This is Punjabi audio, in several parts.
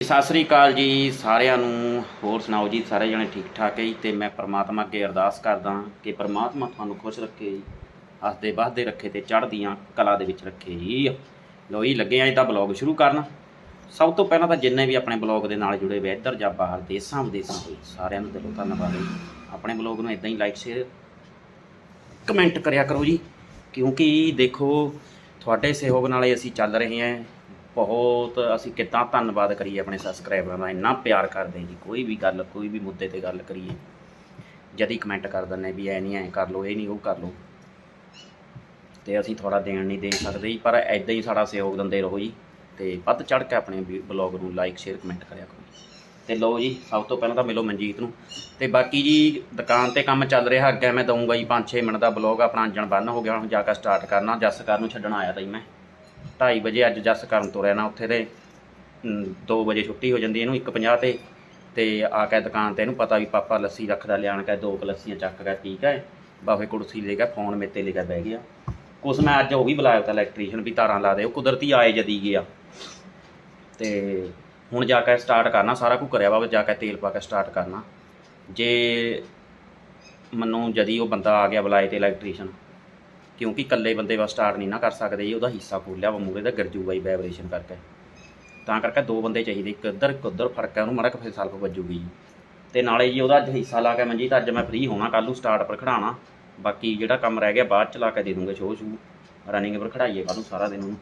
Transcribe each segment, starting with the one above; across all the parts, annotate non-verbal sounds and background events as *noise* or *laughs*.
ਸਤਿ ਸ੍ਰੀ ਅਕਾਲ ਜੀ ਸਾਰਿਆਂ ਨੂੰ। ਹੋਰ ਸੁਣਾਓ ਜੀ, ਸਾਰੇ ਜਣੇ ਠੀਕ ਠਾਕ ਹੈ ਜੀ? ਤੇ ਮੈਂ ਪ੍ਰਮਾਤਮਾ ਅੱਗੇ ਅਰਦਾਸ ਕਰਦਾ ਕਿ ਪ੍ਰਮਾਤਮਾ ਤੁਹਾਨੂੰ ਖੁਸ਼ ਰੱਖੇ ਜੀ, ਹੱਸਦੇ ਵੱਸਦੇ ਰੱਖੇ ਤੇ ਚੜ੍ਹਦੀਆਂ ਕਲਾ ਦੇ ਵਿੱਚ ਰੱਖੇ ਜੀ। ਲੋ ਜੀ, ਲੱਗੇ ਆ ਇਹਦਾ ਬਲੌਗ ਸ਼ੁਰੂ ਕਰਨ। ਸਭ ਤੋਂ ਪਹਿਲਾਂ ਤਾਂ ਜਿੰਨੇ ਵੀ ਆਪਣੇ ਬਲੌਗ ਦੇ ਨਾਲ ਜੁੜੇ ਹੋਏ ਇੱਧਰ ਜਾਂ ਬਾਹਰ, ਦੇਸਾਂ ਵਿਦੇਸਾਂ ਹੋਏ ਸਾਰਿਆਂ ਨੂੰ ਦਿਲੋਂ ਧੰਨਵਾਦ ਹੈ ਜੀ। ਆਪਣੇ ਬਲੌਗ ਨੂੰ ਇਦਾਂ ਹੀ ਲਾਈਕ, ਸ਼ੇਅਰ, ਕਮੈਂਟ ਕਰਿਆ ਕਰੋ ਜੀ। ਕਿਉਂਕਿ ਦੇਖੋ, ਤੁਹਾਡੇ ਸਹਿਯੋਗ ਨਾਲ ਅਸੀਂ ਚੱਲ ਰਹੇ ਹਾਂ। ਬਹੁਤ ਅਸੀਂ ਕਿੱਦਾਂ ਧੰਨਵਾਦ ਕਰੀਏ ਆਪਣੇ ਸਬਸਕ੍ਰਾਈਬਰਾਂ ਦਾ, ਇੰਨਾ ਪਿਆਰ ਕਰਦੇ ਜੀ, ਕੋਈ ਵੀ ਗੱਲ, ਕੋਈ ਵੀ ਮੁੱਦੇ ਤੇ ਗੱਲ ਕਰੀਏ। ਜਦ ਹੀ ਕਮੈਂਟ ਕਰ ਦਿੰਦੇ ਵੀ ਐ ਨਹੀਂ ਐ ਕਰ ਲਓ, ਇਹ ਨਹੀਂ ਉਹ ਕਰ ਲਓ। ਤੇ ਅਸੀਂ ਥੋੜਾ ਦੇਣ ਨਹੀਂ ਦੇ ਸਕਦੇ ਜੀ, ਪਰ ਐਦਾਂ ਹੀ ਸਾਡਾ ਸਹਿਯੋਗ ਦਿੰਦੇ ਰਹੋ ਜੀ। ਤੇ ਵੱਧ ਚੜ ਕੇ ਆਪਣੇ ਬਲੌਗ ਨੂੰ ਲਾਈਕ ਸ਼ੇਅਰ ਕਮੈਂਟ ਕਰਿਆ ਕਰੋ। ਤੇ ਲਓ ਜੀ, ਸਭ ਤੋਂ ਪਹਿਲਾਂ ਤਾਂ ਮਿਲੋ ਮਨਜੀਤ ਨੂੰ। ਤੇ ਬਾਕੀ ਜੀ, ਦੁਕਾਨ ਤੇ ਕੰਮ ਚੱਲ ਰਿਹਾ, ਅੱਗੇ ਮੈਂ ਦਊਂਗਾ ਜੀ 5-6 ਮਿੰਟ ਦਾ ਬਲੌਗ ਆਪਣਾ ਅੰਜਣ ਬੰਨ ਹੋ ਗਿਆ, ਹੁਣ ਜਾ ਕੇ ਸਟਾਰਟ ਕਰਨਾ, ਜੱਸ ਕਰਨ ਨੂੰ ਛੱਡਣ ਆਇਆ ਤਾਂ ਜੀ ਮੈਂ। 2:30 ਵਜੇ ਅੱਜ ਜੱਸ ਕਰਨ ਤੋਂ ਰਹਿਣਾ ਉੱਥੇ ਤੇ 2 ਵਜੇ ਛੁੱਟੀ ਹੋ ਜਾਂਦੀ ਇਹਨੂੰ 1:50 ਤੇ ਤੇ ਆ ਕੇ ਦੁਕਾਨ ਤੇ ਇਹਨੂੰ ਪਤਾ ਵੀ ਪਾਪਾ ਲੱਸੀ ਰੱਖਦਾ, ਲਿਆਣ ਕੇ ਦੋ ਕੁ ਲੱਸੀਆਂ ਚੱਕ ਕੇ ਠੀਕ ਹੈ ਬਾਫੇ ਕੁਰਸੀ ਲੈ ਕੇ ਫੋਨ ਮੇਤੇ ਲੈ ਕੇ ਬਹਿ ਗਿਆ। ਕੁਛ ਮੈਂ ਅੱਜ ਉਹ ਵੀ ਬੁਲਾਇਆ ਤਾਂ ਇਲੈਕਟ੍ਰੀਸ਼ੀਅਨ ਵੀ ਤਾਰਾਂ ਲਾ ਦੇ, ਉਹ ਕੁਦਰਤੀ ਆਏ ਜਦੀ ਗਿਆ। ਤੇ ਹੁਣ ਜਾ ਕੇ ਸਟਾਰਟ ਕਰਨਾ, ਸਾਰਾ ਕੁਝ ਕਰਿਆ ਵਾ, ਜਾ ਕੇ ਤੇਲ ਪਾ ਕੇ ਸਟਾਰਟ ਕਰਨਾ। ਜੇ ਮੈਨੂੰ ਜਦੀ ਉਹ ਬੰਦਾ ਆ ਗਿਆ ਬੁਲਾਏ ਤੇ ਇਲੈਕਟ੍ਰੀਸ਼ੀਅਨ ਕਿਉਂਕਿ ਇਕੱਲੇ ਬੰਦੇ ਵਾ ਸਟਾਰਟ ਨਹੀਂ ਨਾ ਕਰ ਸਕਦੇ ਜੀ, ਉਹਦਾ ਹਿੱਸਾ ਖੋਲਿਆ ਵਾ ਮੂਰੇ ਦਾ ਗਰਜੂਗਾ ਹੀ ਵਾਈਬ੍ਰੇਸ਼ਨ ਕਰਕੇ। ਤਾਂ ਕਰਕੇ ਦੋ ਬੰਦੇ ਚਾਹੀਦੇ, ਇੱਕ ਇੱਧਰ, ਇੱਕ ਉੱਧਰ ਫ਼ਰਕ ਹੈ, ਉਹਨੂੰ ਮਾੜਾ ਫਿਰ ਸਲਫ ਵੱਜੂਗੀ ਜੀ। ਤੇ ਨਾਲੇ ਜੀ ਉਹਦਾ ਅੱਜ ਹਿੱਸਾ ਲਾ ਕੇ ਮਨਜੀਤ ਅੱਜ ਮੈਂ ਫ੍ਰੀ ਹੋਣਾ, ਕੱਲ੍ਹ ਨੂੰ ਸਟਾਰਟ ਪਰ ਖੜਾਣਾ ਬਾਕੀ ਜਿਹੜਾ ਕੰਮ ਰਹਿ ਗਿਆ, ਬਾਅਦ ਚ ਲਾ ਕੇ ਦੇ ਦੂੰਗਾ ਸ਼ੋਅ ਸ਼ੂ ਰਨਿੰਗ ਪਰ ਖੜਾਈਏ ਕੱਲ੍ਹ ਨੂੰ ਸਾਰਾ ਦਿਨ ਉਹਨੂੰ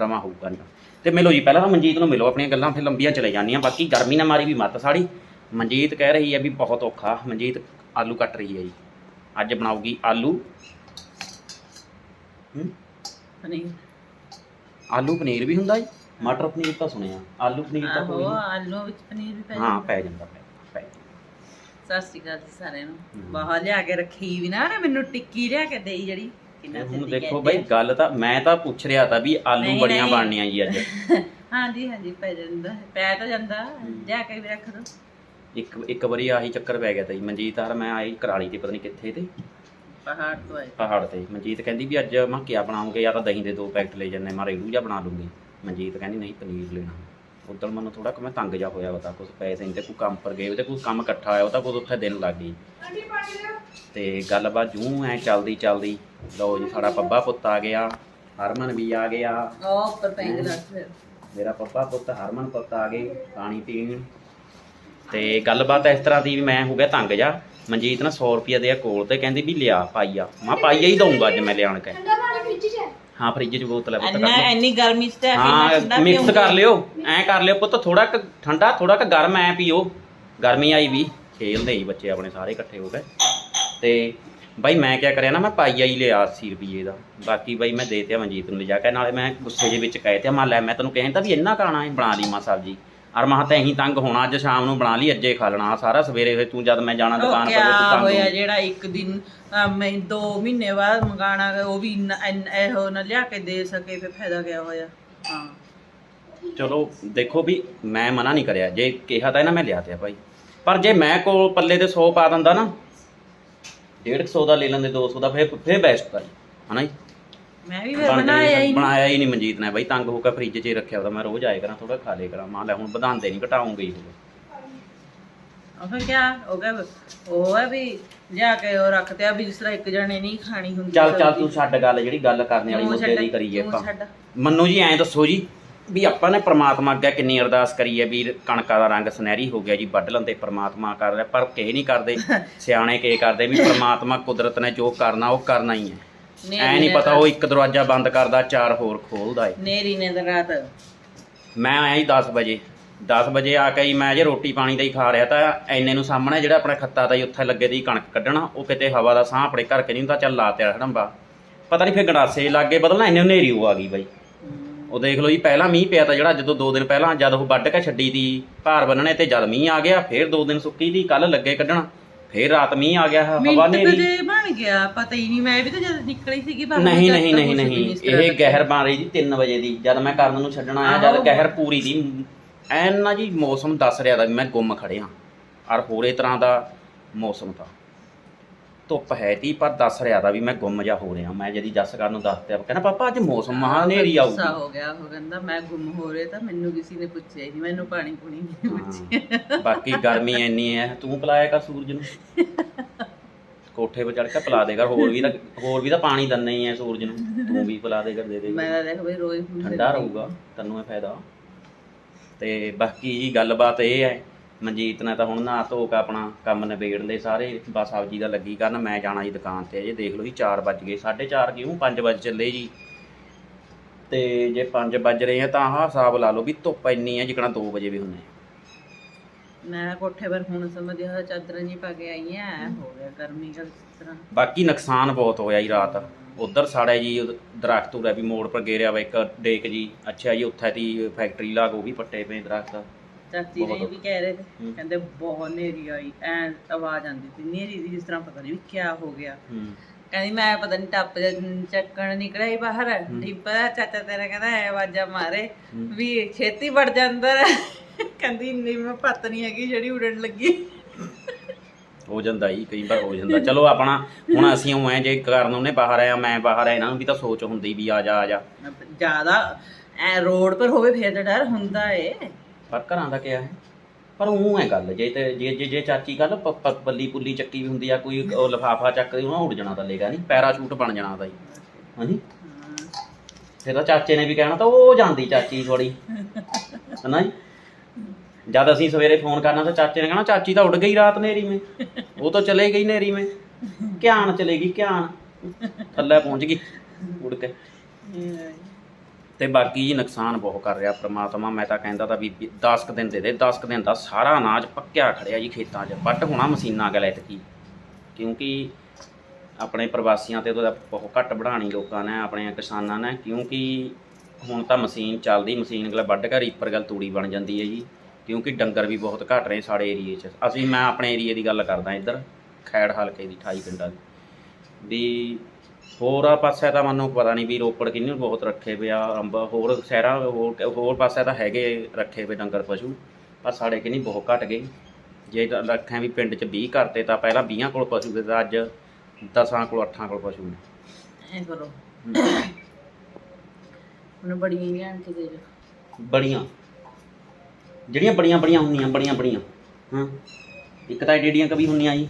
ਰਮਾ ਹੋਊਗਾ ਨਾ ਤੇ। ਮਿਲੋ ਜੀ, ਪਹਿਲਾਂ ਤਾਂ ਮਨਜੀਤ ਨੂੰ ਮਿਲੋ, ਆਪਣੀਆਂ ਗੱਲਾਂ ਫਿਰ ਲੰਬੀਆਂ ਚਲੇ ਜਾਂਦੀਆਂ। ਬਾਕੀ ਗਰਮੀ ਨਾ ਮਾਰੀ ਵੀ ਮੱਤ ਸਾੜੀ। ਮਨਜੀਤ ਕਹਿ ਰਹੀ ਹੈ ਵੀ ਬਹੁਤ ਔਖਾ, ਮਨਜੀਤ ਆਲੂ ਕੱਟ ਰਹੀ ਹੈ ਜੀ। ਅੱਜ ਬਣਾਉਗੀ ਆਲੂ ਹੂੰ? ਪਨੀਰ। ਆਲੂ ਪਨੀਰ ਵੀ ਹੁੰਦਾ ਜੀ ਮਟਰ ਪਨੀਰ ਤਾਂ ਸੁਣਿਆ। ਆਲੂ ਪਨੀਰ ਤਾਂ ਕੋਈ ਆਹੋ ਨਹੀਂ। ਆਲੂਆਂ ਵਿੱਚ ਪਨੀਰ ਵੀ ਪੈ ਹਾਂ ਜਾਂਦਾ। ਪੈ ਜਾਂਦਾ ਪੈ ਪੈ ਜਾਂਦਾ। ਸਤਿ ਸ਼੍ਰੀ ਅਕਾਲ ਜੀ ਸਾਰਿਆਂ ਨੂੰ। ਬਾਹਰ ਲਿਆ ਕੇ ਰੱਖੀ ਵੀ ਨਾ ਉਹਨੇ ਮੈਨੂੰ ਟਿੱਕੀ ਲਿਆ ਕੇ ਦੇਈ ਜਿਹੜੀ। ਕਿੰਨਾ ਹੁਣ ਛੇਤੀ ਦੇਖੋ ਕਹਿੰਦੇ ਬਈ ਗੱਲ ਤਾਂ ਮੈਂ ਤਾਂ ਪੁੱਛ ਰਿਹਾ ਤਾਂ ਵੀ ਆਲੂ ਨਹੀਂ, ਬੜੀਆਂ ਨਹੀਂ। ਬਣਨੀਆਂ ਜੀ ਅੱਜ। ਆ। *laughs* ਹਾਂਜੀ ਹਾਂਜੀ ਪੈ ਜਾਂਦਾ। ਪੈ ਤਾਂ ਜਾਂਦਾ। ਲਿਆ ਕੇ ਵੀ ਰੱਖ ਦੋ। ਇੱਕ ਇੱਕ ਵਾਰੀ ਆਹੀ ਚੱਕਰ ਪੈ ਗਿਆ ਤਾਂ ਜੀ। ਮਨਜੀਤ ਹਰ ਮੈਂ ਆਈ ਕਰਾਲੀ ਤੇ ਪਤਾ ਨਹੀਂ ਕਿੱਥੇ ਤੇ। ਪਹਾੜ ਤੋਂ ਆਏ। ਪਹਾੜ ਤੇ। ਮਨਜੀਤ ਕਹਿੰਦੀ ਵੀ ਅੱਜ ਮੈਂ ਕਿਆ ਬਣਾਉਂਗੇ ਜਾਂ ਤਾਂ ਦਹੀਂ ਦੇ ਦੋ ਪੈਕਟ ਲੈ ਜੰਨੇ ਮੈਂ ਰੇੜੂ ਜਿਹਾ ਬਣਾ ਲੂੰਗੀ। ਮਨਜੀਤ ਕਹਿੰਦੀ ਨਹੀਂ ਪਨੀਰ ਲੈਣਾ। ਉਦੋਂ ਮੈਨੂੰ ਥੋੜਾ ਕਿ ਮੈਂ ਤੰਗ ਜਾ ਹੋਇਆ ਪਤਾ ਕੁਝ ਪੈਸੇ ਨਹੀਂ ਤੇ ਕੋਈ ਕੰਮ ਪਰ ਗਏ ਉਹਦੇ ਕੋਈ ਕੰਮ ਇਕੱਠਾ ਆਇਆ ਉਹ ਤਾਂ ਕੁਝ ਉੱਥੇ ਦਿਨ ਲੱਗ ਗਈ ਤੇ ਗੱਲਬਾਤ ਜੂੰ ਐ ਚੱਲਦੀ ਚੱਲਦੀ। ਲਓ ਜੀ ਸਾਡਾ ਪੱਬਾ ਪੁੱਤ ਆ ਗਿਆ ਹਰਮਨ ਵੀ ਆ ਗਿਆ। ਉਹ ਉੱਪਰ ਮੇਰਾ ਪੱਪਾ ਪੁੱਤ ਹਰਮਨ ਪੁੱਤ ਆ ਗਏ ਪਾਣੀ ਪੀਣ। ਤੇ ਗੱਲਬਾਤ ਇਸ ਤਰ੍ਹਾਂ ਦੀ ਵੀ ਮੈਂ ਹੋ ਗਿਆ ਤੰਗ ਜਾ ਮਨਜੀਤ ਨਾ 100 ਰੁਪਿਆ ਦੇ ਕੋਲ ਤੇ ਕਹਿੰਦੀ ਵੀ ਲਿਆ ਪਾਈਆ ਮੈਂ ਪਾਈਆ ਹੀ ਦਊਂਗਾ ਅੱਜ ਮੈਂ ਲਿਆਣ ਕੇ। ਹਾਂ? ਫ੍ਰਿਜ 'ਚ ਬੋਤਲ ਹੈ ਪੁੱਤ ਇੰਨਾ ਲਓ। ਇੰਨੀ ਗਰਮੀ ਚ ਤਾਂ ਹਾਂ ਮਿਕਸ। ਕਰ ਲਿਓ ਐਂ ਕਰ ਲਿਓ ਪੁੱਤ ਥੋੜਾ ਕੁ ਠੰਡਾ ਥੋੜਾ ਕੁ ਗਰਮ ਐ ਪੀਓ। ਗਰਮੀ ਆਈ ਵੀ ਖੇਲਦੇ ਹੀ ਬੱਚੇ ਆਪਣੇ ਸਾਰੇ ਇਕੱਠੇ ਹੋ ਕੇ। ਤੇ ਬਾਈ ਮੈਂ ਕਿਆ ਕਰਿਆ ਨਾ ਮੈਂ ਪਾਈਆ ਹੀ ਲਿਆ 80 ਰੁਪਏ ਦਾ। ਬਾਕੀ ਬਾਈ ਮੈਂ ਦੇ ਤੇ ਮਨਜੀਤ ਨੂੰ ਲਿਜਾ ਕੇ। ਨਾਲੇ ਮੈਂ ਗੁੱਸੇ ਦੇ ਵਿੱਚ ਕਹਿ ਤੇ ਮੈਂ ਲੈ ਮੈਂ ਤੈਨੂੰ ਕਹਿੰਦਾ ਵੀ ਇੰਨਾ ਖਾਣਾ ਹੈ ਬਣਾ ਲਈ ਮਾ ਸਬਜੀ। ਅਰ ਮਾ ਤਾਂ ਇਹੀ ਤੰਗ ਹੋਣਾ ਅੱਜ ਸ਼ਾਮ ਨੂੰ ਬਣਾ ਲਈ ਅੱਜੇ ਖਾ ਲੈਣਾ ਸਾਰਾ ਸਵੇਰੇ ਫਿਰ ਤੂੰ ਜਦ ਮੈਂ ਜਾਣਾ ਦੁਕਾਨ ਪਰ ਕਿਆ ਤੂੰ ਤੰਗ ਹੋਇਆ। ਜਿਹੜਾ ਇੱਕ ਦਿਨ ਅਹ, ਮੈਂ 2 ਮਹੀਨੇ ਬਾਅਦ ਮੰਗਾਣਾ ਉਹ ਵੀ ਇੰਨਾ- ਇੰਨ- ਇਹੋ ਨਾ ਲਿਆ ਕੇ ਦੇ ਸਕੇ ਫਿਰ ਫਾਇਦਾ ਕਿਆ ਹੋਇਆ? ਹਾਂ। ਚਲੋ ਦੇਖੋ ਵੀ ਮੈਂ ਮਨਾ ਨਹੀਂ ਕਰਿਆ ਜੇ ਕਿਹਾ ਤਾਂ ਇਹਨਾਂ ਮੈਂ ਲਿਆ ਤੇ ਆ ਭਾਈ। ਪਰ ਜੇ ਮੈਂ ਕੋਲ ਪੱਲੇ ਤੇ 100 ਪਾ ਦਿੰਦਾ ਨਾ 150 ਦਾ ਲੈ ਲੈਂਦੇ 200 ਦਾ ਫਿਰ ਫਿਰ ਬੈਸਟ ਤਾਂ ਹਨਾ ਜੀ? ਮੈਂ ਵੀ ਫਿਰ ਬਣ ਬਣਾਇਆ ਹੀ ਨਹੀਂ। ਬਣਾਇਆ ਹੀ ਨਹੀਂ ਮਨਜੀਤ ਨੇ। ਬਾਈ ਤੰਗ ਹੋ ਕੇ ਫ੍ਰਿਜ 'ਚ ਹੀ ਰੱਖਿਆ ਉਹਦਾ ਮੈਂ ਰੋਜ਼ ਆਏ ਕਰਾਂ ਥੋੜਾ ਖਾ ਲੇ ਕਰਾਂ। ਮਾਂ ਲੈ ਹੁਣ ਵਧਾਉਂਦੇ ਨਹੀਂ ਘਟਾਉਂਗੇ ਹੀ ਉਹ ਉਹ ਕਿਆ ਹੋ ਗਿਆ ਉਹ ਹੈ ਵੀ ਲਿਆ ਕੇ ਉਹ ਰੱਖਤੇ ਆ ਵੀ ਜਿਸ ਤਰ੍ਹਾਂ ਇੱਕ ਜਣੇ ਨਹੀਂ ਖਾਣੀ ਹੁੰਦੀ ਚੱਲ ਚੱਲ। ਤੂੰ ਛੱਡ ਗੱਲ ਜਿਹੜੀ ਗੱਲ ਕਰਨੇ ਵਾਲੀ ਮੁੱਦੇ ਦੀ ਕਰੀਏ ਆਪਾਂ। ਮੰਨੂ ਜੀ ਐਂ ਦੱਸੋ ਜੀ ਵੀ ਆਪਾਂ ਨੇ ਪ੍ਰਮਾਤਮਾ ਅੱਗੇ ਕਿੰਨੀ ਅਰਦਾਸ ਕਰੀ ਹੈ ਵੀ ਕਣਕਾਂ ਦਾ ਰੰਗ ਸੁਨਹਿਰੀ ਹੋ ਗਿਆ ਜੀ ਵੱਢ ਲੈਂਦੇ ਪ੍ਰਮਾਤਮਾ ਕਰ ਰਿਹਾ ਪਰ ਕਿਸੇ ਨਹੀਂ ਕਰਦੇ *laughs* ਸਿਆਣੇ ਕੇ ਕਰਦੇ ਵੀ ਪ੍ਰਮਾਤਮਾ ਕੁਦਰਤ ਨੇ ਜੋ ਕਰਨਾ ਉਹ ਕਰਨਾ ਹੀ ਹੈ। ਐ ਨਹੀਂ ਪਤਾ ਉਹ ਇੱਕ ਦਰਵਾਜ਼ਾ ਬੰਦ ਕਰਦਾ ਚਾਰ ਹੋਰ ਖੋਲਦਾ ਏ। ਨੇਰੀ ਨੇ ਤਾਂ ਰਾਤ। ਮੈਂ ਆਇਆ ਹੀ 10 ਵਜੇ। 10 ਵਜੇ ਆ ਕੇ ਹੀ ਮੈਂ ਜੇ ਰੋਟੀ ਪਾਣੀ ਦਾ ਹੀ ਖਾ ਰਿਹਾ ਤਾਂ ਐਨੇ ਨੂੰ ਸਾਹਮਣੇ ਜਿਹੜਾ ਆਪਣਾ ਖੱਤਾ ਦਾ ਹੀ ਉੱਥੇ ਲੱਗੇ ਦੀ ਕਣਕ ਕੱਢਣਾ ਉਹ ਕਿਤੇ ਹਵਾ ਦਾ ਸਾਹ ਆਪਣੇ ਘਰ ਕੇ ਨਹੀਂ ਹੁੰਦਾ ਚੱਲ ਲਾ ਤੇ ਹੜੰਬਾ ਪਤਾ ਨਹੀਂ ਫਿਰ ਗੰਡਾਸੇ ਲੱਗੇ ਬਦਲਣਾ ਐਨੇ ਹਨੇਰੀ ਉਹ ਆ ਗਈ ਬਾਈ। ਉਹ ਦੇਖ ਲਓ ਜੀ ਪਹਿਲਾਂ ਮੀਂਹ ਪਿਆ ਤਾਂ ਜਿਹੜਾ ਜਦੋਂ 2 ਦਿਨ ਪਹਿਲਾਂ ਜਦ ਉਹ ਵੱਢ ਕੇ ਛੱਡੀ ਦੀ ਭਾਰ ਬੰਨਣੇ ਤੇ ਜਦ ਮੀਂਹ ਆ ਗਿਆ ਫਿਰ 2 ਦਿਨ ਸੁੱਕੀ ਦੀ ਕੱਲ ਲੱਗੇ ਕੱਢਣਾ। ਫਿਰ ਰਾਤ ਮੀਂਹ ਆ ਗਿਆ ਹਵਾ ਮਿੰਟ ਬਣ ਗਿਆ ਪਤਾ ਹੀ ਨਹੀਂ ਮੈਂ ਵੀ ਤਾਂ ਜਦ ਨਿਕਲੀ ਸੀਗੀ ਬਾਹਰ ਨਹੀਂ ਨਹੀਂ ਨਹੀਂ ਨਹੀਂ ਇਹ। ਗਹਿਰ ਬਣ ਰਹੀ ਜੀ 3 ਵਜੇ ਦੀ ਜਦ ਮੈਂ ਕਰਨ ਨੂੰ ਛੱਡਣ ਆਇਆ ਜਦ। ਗਹਿਰ ਪੂਰੀ ਦੀ ਐਨ ਨਾ ਜੀ ਮੌਸਮ ਦੱਸ ਰਿਹਾ ਦਾ ਵੀ ਮੈਂ ਗੁੰਮ ਖੜਿਆ ਔਰ ਹੋਰੇ ਤਰ੍ਹਾਂ ਦਾ ਮੌਸਮ ਤਾਂ ਧੁੱਪ ਹੈ ਤੀ ਪਰ ਦੱਸ ਰਿਹਾ ਤਾਂ ਵੀ ਮੈਂ ਗੁੰਮ ਜਾ ਹੋ ਰਿਹਾ। ਮੈਂ ਜਦੀ ਜੱਸਕਰ ਨੂੰ ਦੱਸਤਿਆ ਕਹਿੰਦਾ ਪਾਪਾ ਅੱਜ ਮੌਸਮ ਮਹਾ ਹਨੇਰੀ ਗੁੱਸਾ ਆਊਗੀ। ਹੋ ਗਿਆ ਉਹ ਕਹਿੰਦਾ ਮੈਂ ਗੁੰਮ ਹੋ ਰਿਹਾ ਤਾਂ ਮੈਨੂੰ ਕਿਸੇ ਨੇ ਪੁੱਛਿਆ ਹੀ ਨਹੀਂ ਮੈਨੂੰ ਪਾਣੀ ਪੂਣੀ ਨਹੀਂ ਪੁੱਛਿਆ। ਹਾਂ। ਬਾਕੀ ਗਰਮੀ ਇੰਨੀ ਹੈ ਤੂੰ ਪਿਲਾਇਆ ਕਰ ਸੂਰਜ ਨੂੰ। ਕੋਠੇ 'ਤੇ ਚੜ ਕੇ ਪਿਲਾ ਦੇ ਕਰ ਹੋਰ ਵੀ ਤਾਂ ਹੋਰ ਵੀ ਤਾਂ ਪਾਣੀ ਦੰਨਾ ਹੀ ਹੈ ਸੂਰਜ ਨੂੰ। ਤੂੰ ਵੀ ਪਿਲਾ ਦੇ ਕਰ ਦੇ ਦੇ। ਮੈਂ ਤਾਂ ਦੇਖ ਬਈ ਰੋਜ਼ ਹੁੰਦੇ ਠੰਡਾ ਰਹੂਗਾ। ਤੈਨੂੰ ਇਹ ਫਾਇਦਾ। ਤੇ ਬਾਕੀ ਗੱਲਬਾਤ ਇਹ ਹੈ ਮਨਜੀਤ ਨੇ ਤਾਂ ਹੁਣ ਨਹਾ ਧੋ ਕੇ ਆਪਣਾ ਕੰਮ ਨਿਬੇੜ ਲਏ ਸਾਰੇ ਬਸ ਸਬਜ਼ੀ ਦਾ ਲੱਗੀ ਕਰਨ ਮੈਂ ਜਾਣਾ ਜੀ ਦੁਕਾਨ ਤੇ ਅਜੇ ਦੇਖ ਲਓ ਜੀ 4 ਵੱਜ ਗਏ 4:30 ਕਿਉਂ? 5 ਵਜੇ ਚੱਲੇ ਜੀ। ਤੇ ਜੇ 5 ਵੱਜ ਰਹੇ ਆ ਤਾਂ ਆਹ ਹਿਸਾਬ ਲਾ ਲਓ ਵੀ ਧੁੱਪ ਇੰਨੀ ਹੈ ਜਿਕਣਾ 2 ਵਜੇ ਵੀ ਹੁੰਨੇ ਮੈਂ ਕੋਠੇ ਪਰ ਹੁਣ ਸਮਝਿਆ ਚਾਦਰਾਂ ਜੀ ਪਾ ਕੇ ਆਈ ਆ ਹੋ ਗਿਆ ਗਰਮੀ ਦਾ ਇਸ ਤਰ੍ਹਾਂ ਬਾਕੀ ਨੁਕਸਾਨ ਬਹੁਤ ਹੋਇਆ ਜੀ ਰਾਤ। ਉਧਰ ਸਾੜਾ ਜੀ ਦਰਖਤ ਉਰੇ ਵੀ ਮੋੜ ਪਰ ਗੇਰਿਆ ਵਾ ਇੱਕ ਡੇਕ ਜੀ। ਅੱਛਾ ਜੀ ਉੱਥੇ ਦੀ ਫੈਕਟਰੀ ਲਾਗ ਉਹ ਵੀ ਪੱਟੇ ਪਏ ਦਰਖਤ। ਚਾਚੀ ਨੇ। ਵੀ ਕਹਿ ਰਹੇ। ਸੀ ਕਹਿੰਦੇ ਬਹੁਤ ਨੇਰੀ ਆਈ ਐ ਆਵਾਜ਼ ਆਉਂਦੀ ਸੀ ਨੇਰੀ ਦੀ ਜਿਸ ਤਰ੍ਹਾਂ ਪਤਾ ਨਹੀਂ ਕੀ ਹੋ ਗਿਆ। ਕਹਿੰਦੀ ਮੈਂ ਪਤਾ ਨਹੀਂ ਟੱਪ ਚੱਕਣ ਨਿਕਲਿਆ ਹੀ। ਬਾਹਰ ਡਿੱਪਾ ਚਾਚਾ ਤੇਰਾ ਕਹਿੰਦਾ ਐ ਆਵਾਜ਼ਾਂ ਮਾਰੇ। ਵੀ ਛੇਤੀ ਵੜ ਜਾ ਅੰਦਰ। ਕਹਿੰਦੀ ਇੰਨੀ ਮੈਂ ਪਤ ਨਹੀਂ ਹੈਗੀ ਜਿਹੜੀ ਉੜਨ ਲੱਗੀ। ਹੋ ਜਾਂਦਾ ਹੀ ਕਈ ਵਾਰ ਹੋ ਜਾਂਦਾ। ਚਲੋ ਆਪਣਾ ਹੁਣ ਅਸੀਂ ਉਹ ਐ ਜੇ ਕਰਨ ਉਹਨੇ ਬਾਹਰ ਆਇਆ ਮੈਂ ਬਾਹਰ ਆਇਆ ਇਹਨਾਂ ਨੂੰ ਵੀ ਤਾਂ ਸੋਚ ਹੁੰਦੀ ਵੀ ਆ ਜਾ ਆ ਜਾ। ਜ਼ਿਆਦਾ ਐ ਰੋਡ ਪਰ ਹੋਵੇ ਫੇਰ ਤਾਂ ਡਰ ਹੁੰਦਾ ਏ। ਪਰ ਘਰਾਂ ਦਾ ਕਿਹਾ ਹੈ? ਪਰ ਉਹ ਹੈ ਗੱਲ, ਜੇ ਤੇ ਜੇ ਜੇ ਜੇ ਚਾਚੀ ਕੱਲ ਪੱਲੀ ਪੁੱਲੀ ਚੱਕੀ ਵੀ ਹੁੰਦੀ ਆ, ਕੋਈ ਉਹ ਲਫਾਫਾ ਚੱਕਦੀ ਉਹਨਾਂ ਉੱਡ ਜਾਣਾ ਤਾਂ ਲੇਗਾ ਨਹੀਂ, ਪੈਰਾਸ਼ੂਟ ਬਣ ਜਾਣਾ ਤਾਂ ਜੀ ਹਾਂਜੀ? ਫਿਰ ਤਾਂ ਚਾਚੇ ਨੇ ਵੀ ਕਹਿਣਾ ਤਾਂ ਉਹ ਜਾਂਦੀ ਚਾਚੀ ਥੋੜੀ ਹਨਾ ਜੀ? ਜਦ ਅਸੀਂ ਸਵੇਰੇ ਫੋਨ ਕਰਨਾ ਤਾਂ ਚਾਚੇ ਨੇ ਕਹਿਣਾ, ਚਾਚੀ ਤਾਂ ਉੱਡ ਗਈ ਰਾਤ ਨੇਰੀ ਮੇ। ਉਹ ਤਾਂ ਚਲੇ ਗਈ ਨੇਰੀ ਮੇ। ਚਲੇ ਗਈ ਧਿਆਨ ਥੱਲੇ ਪਹੁੰਚ ਗਈ ਉੱਡ ਕੇ। ਤੇ ਬਾਕੀ ਜੀ ਨੁਕਸਾਨ ਬਹੁਤ ਕਰ ਰਿਹਾ ਪ੍ਰਮਾਤਮਾ, ਮੈਂ ਤਾਂ ਕਹਿੰਦਾ ਤਾਂ ਵੀ 10 ਕੁ ਦਿਨ ਦੇ ਦੇ 10 ਕੁ ਦਿਨ ਦਾ ਸਾਰਾ ਅਨਾਜ ਪੱਕਿਆ ਖੜਿਆ ਜੀ ਖੇਤਾਂ 'ਚ। ਵੱਢ ਹੋਣਾ ਮਸ਼ੀਨਾਂ ਗਲੇ ਤੇ ਕੀ? ਕਿਉਂਕਿ ਆਪਣੇ ਪ੍ਰਵਾਸੀਆਂ ਤੇ ਉਹਦਾ ਬਹੁਤ ਘੱਟ ਬਣਾਣੀ ਲੋਕਾਂ ਨੇ ਆਪਣੇ ਕਿਸਾਨਾਂ ਨੇ, ਕਿਉਂਕਿ ਹੁਣ ਤਾਂ ਮਸ਼ੀਨ ਚੱਲਦੀ, ਮਸ਼ੀਨ ਗਲੇ ਵੱਢ ਕੇ ਰੀਪਰ ਗਲ ਤੂੜੀ ਬਣ ਜਾਂਦੀ ਹੈ ਜੀ। ਕਿਉਂਕਿ ਡੰਗਰ ਵੀ ਬਹੁਤ ਘਟ ਰਹੇ ਸਾਡੇ ਏਰੀਏ 'ਚ। ਅਸੀਂ, ਮੈਂ ਆਪਣੇ ਏਰੀਏ ਦੀ ਗੱਲ ਕਰਦਾ ਇੱਧਰ, ਖੈੜ ਹਲਕੇ ਦੀ 28 ਪਿੰਡਾਂ ਦੀ। ਵੀ ਹੋਰ ਆ ਪਾਸੇ ਤਾਂ ਮੈਨੂੰ ਪਤਾ ਨਹੀਂ ਵੀ ਰੋਪੜ ਕਿੰਨੇ ਬਹੁਤ ਰੱਖੇ ਪਿਆ ਅੰਬ ਹੋਰ ਸ਼ਹਿਰਾਂ ਹੋਰ ਹੋਰ ਪਾਸੇ ਤਾਂ ਹੈਗੇ ਰੱਖੇ ਪਏ ਡੰਗਰ ਪਸ਼ੂ ਪਰ ਸਾਡੇ ਕਿੰਨੀ ਬਹੁਤ ਘਟ ਗਏ। ਜੇ ਤਾਂ ਰੱਖਿਆ ਵੀ ਪਿੰਡ 'ਚ 20 ਕਰਤੇ ਤਾਂ ਪਹਿਲਾਂ 20 ਕੋਲ ਪਸ਼ੂ ਤੇ ਤਾਂ ਅੱਜ 10 ਕੋਲ 8 ਕੋਲ ਪਸ਼ੂ ਨੇ। ਐ ਕਰੋ। ਉਹਨੂੰ ਬੜੀਆਂ ਹੀ ਆਣ ਕੇ ਦੇ ਜੋ ਬੜੀਆਂ। ਜਿਹੜੀਆਂ ਬੜੀਆਂ ਬੜੀਆਂ ਹੁੰਦੀਆਂ ਬੜੀਆਂ ਬੜੀਆਂ। ਹਾਂ। ਇੱਕ ਤਾਂ ਐਡੀਆਂ ਕਵੀ ਹੁੰਦੀਆਂ ਜੀ।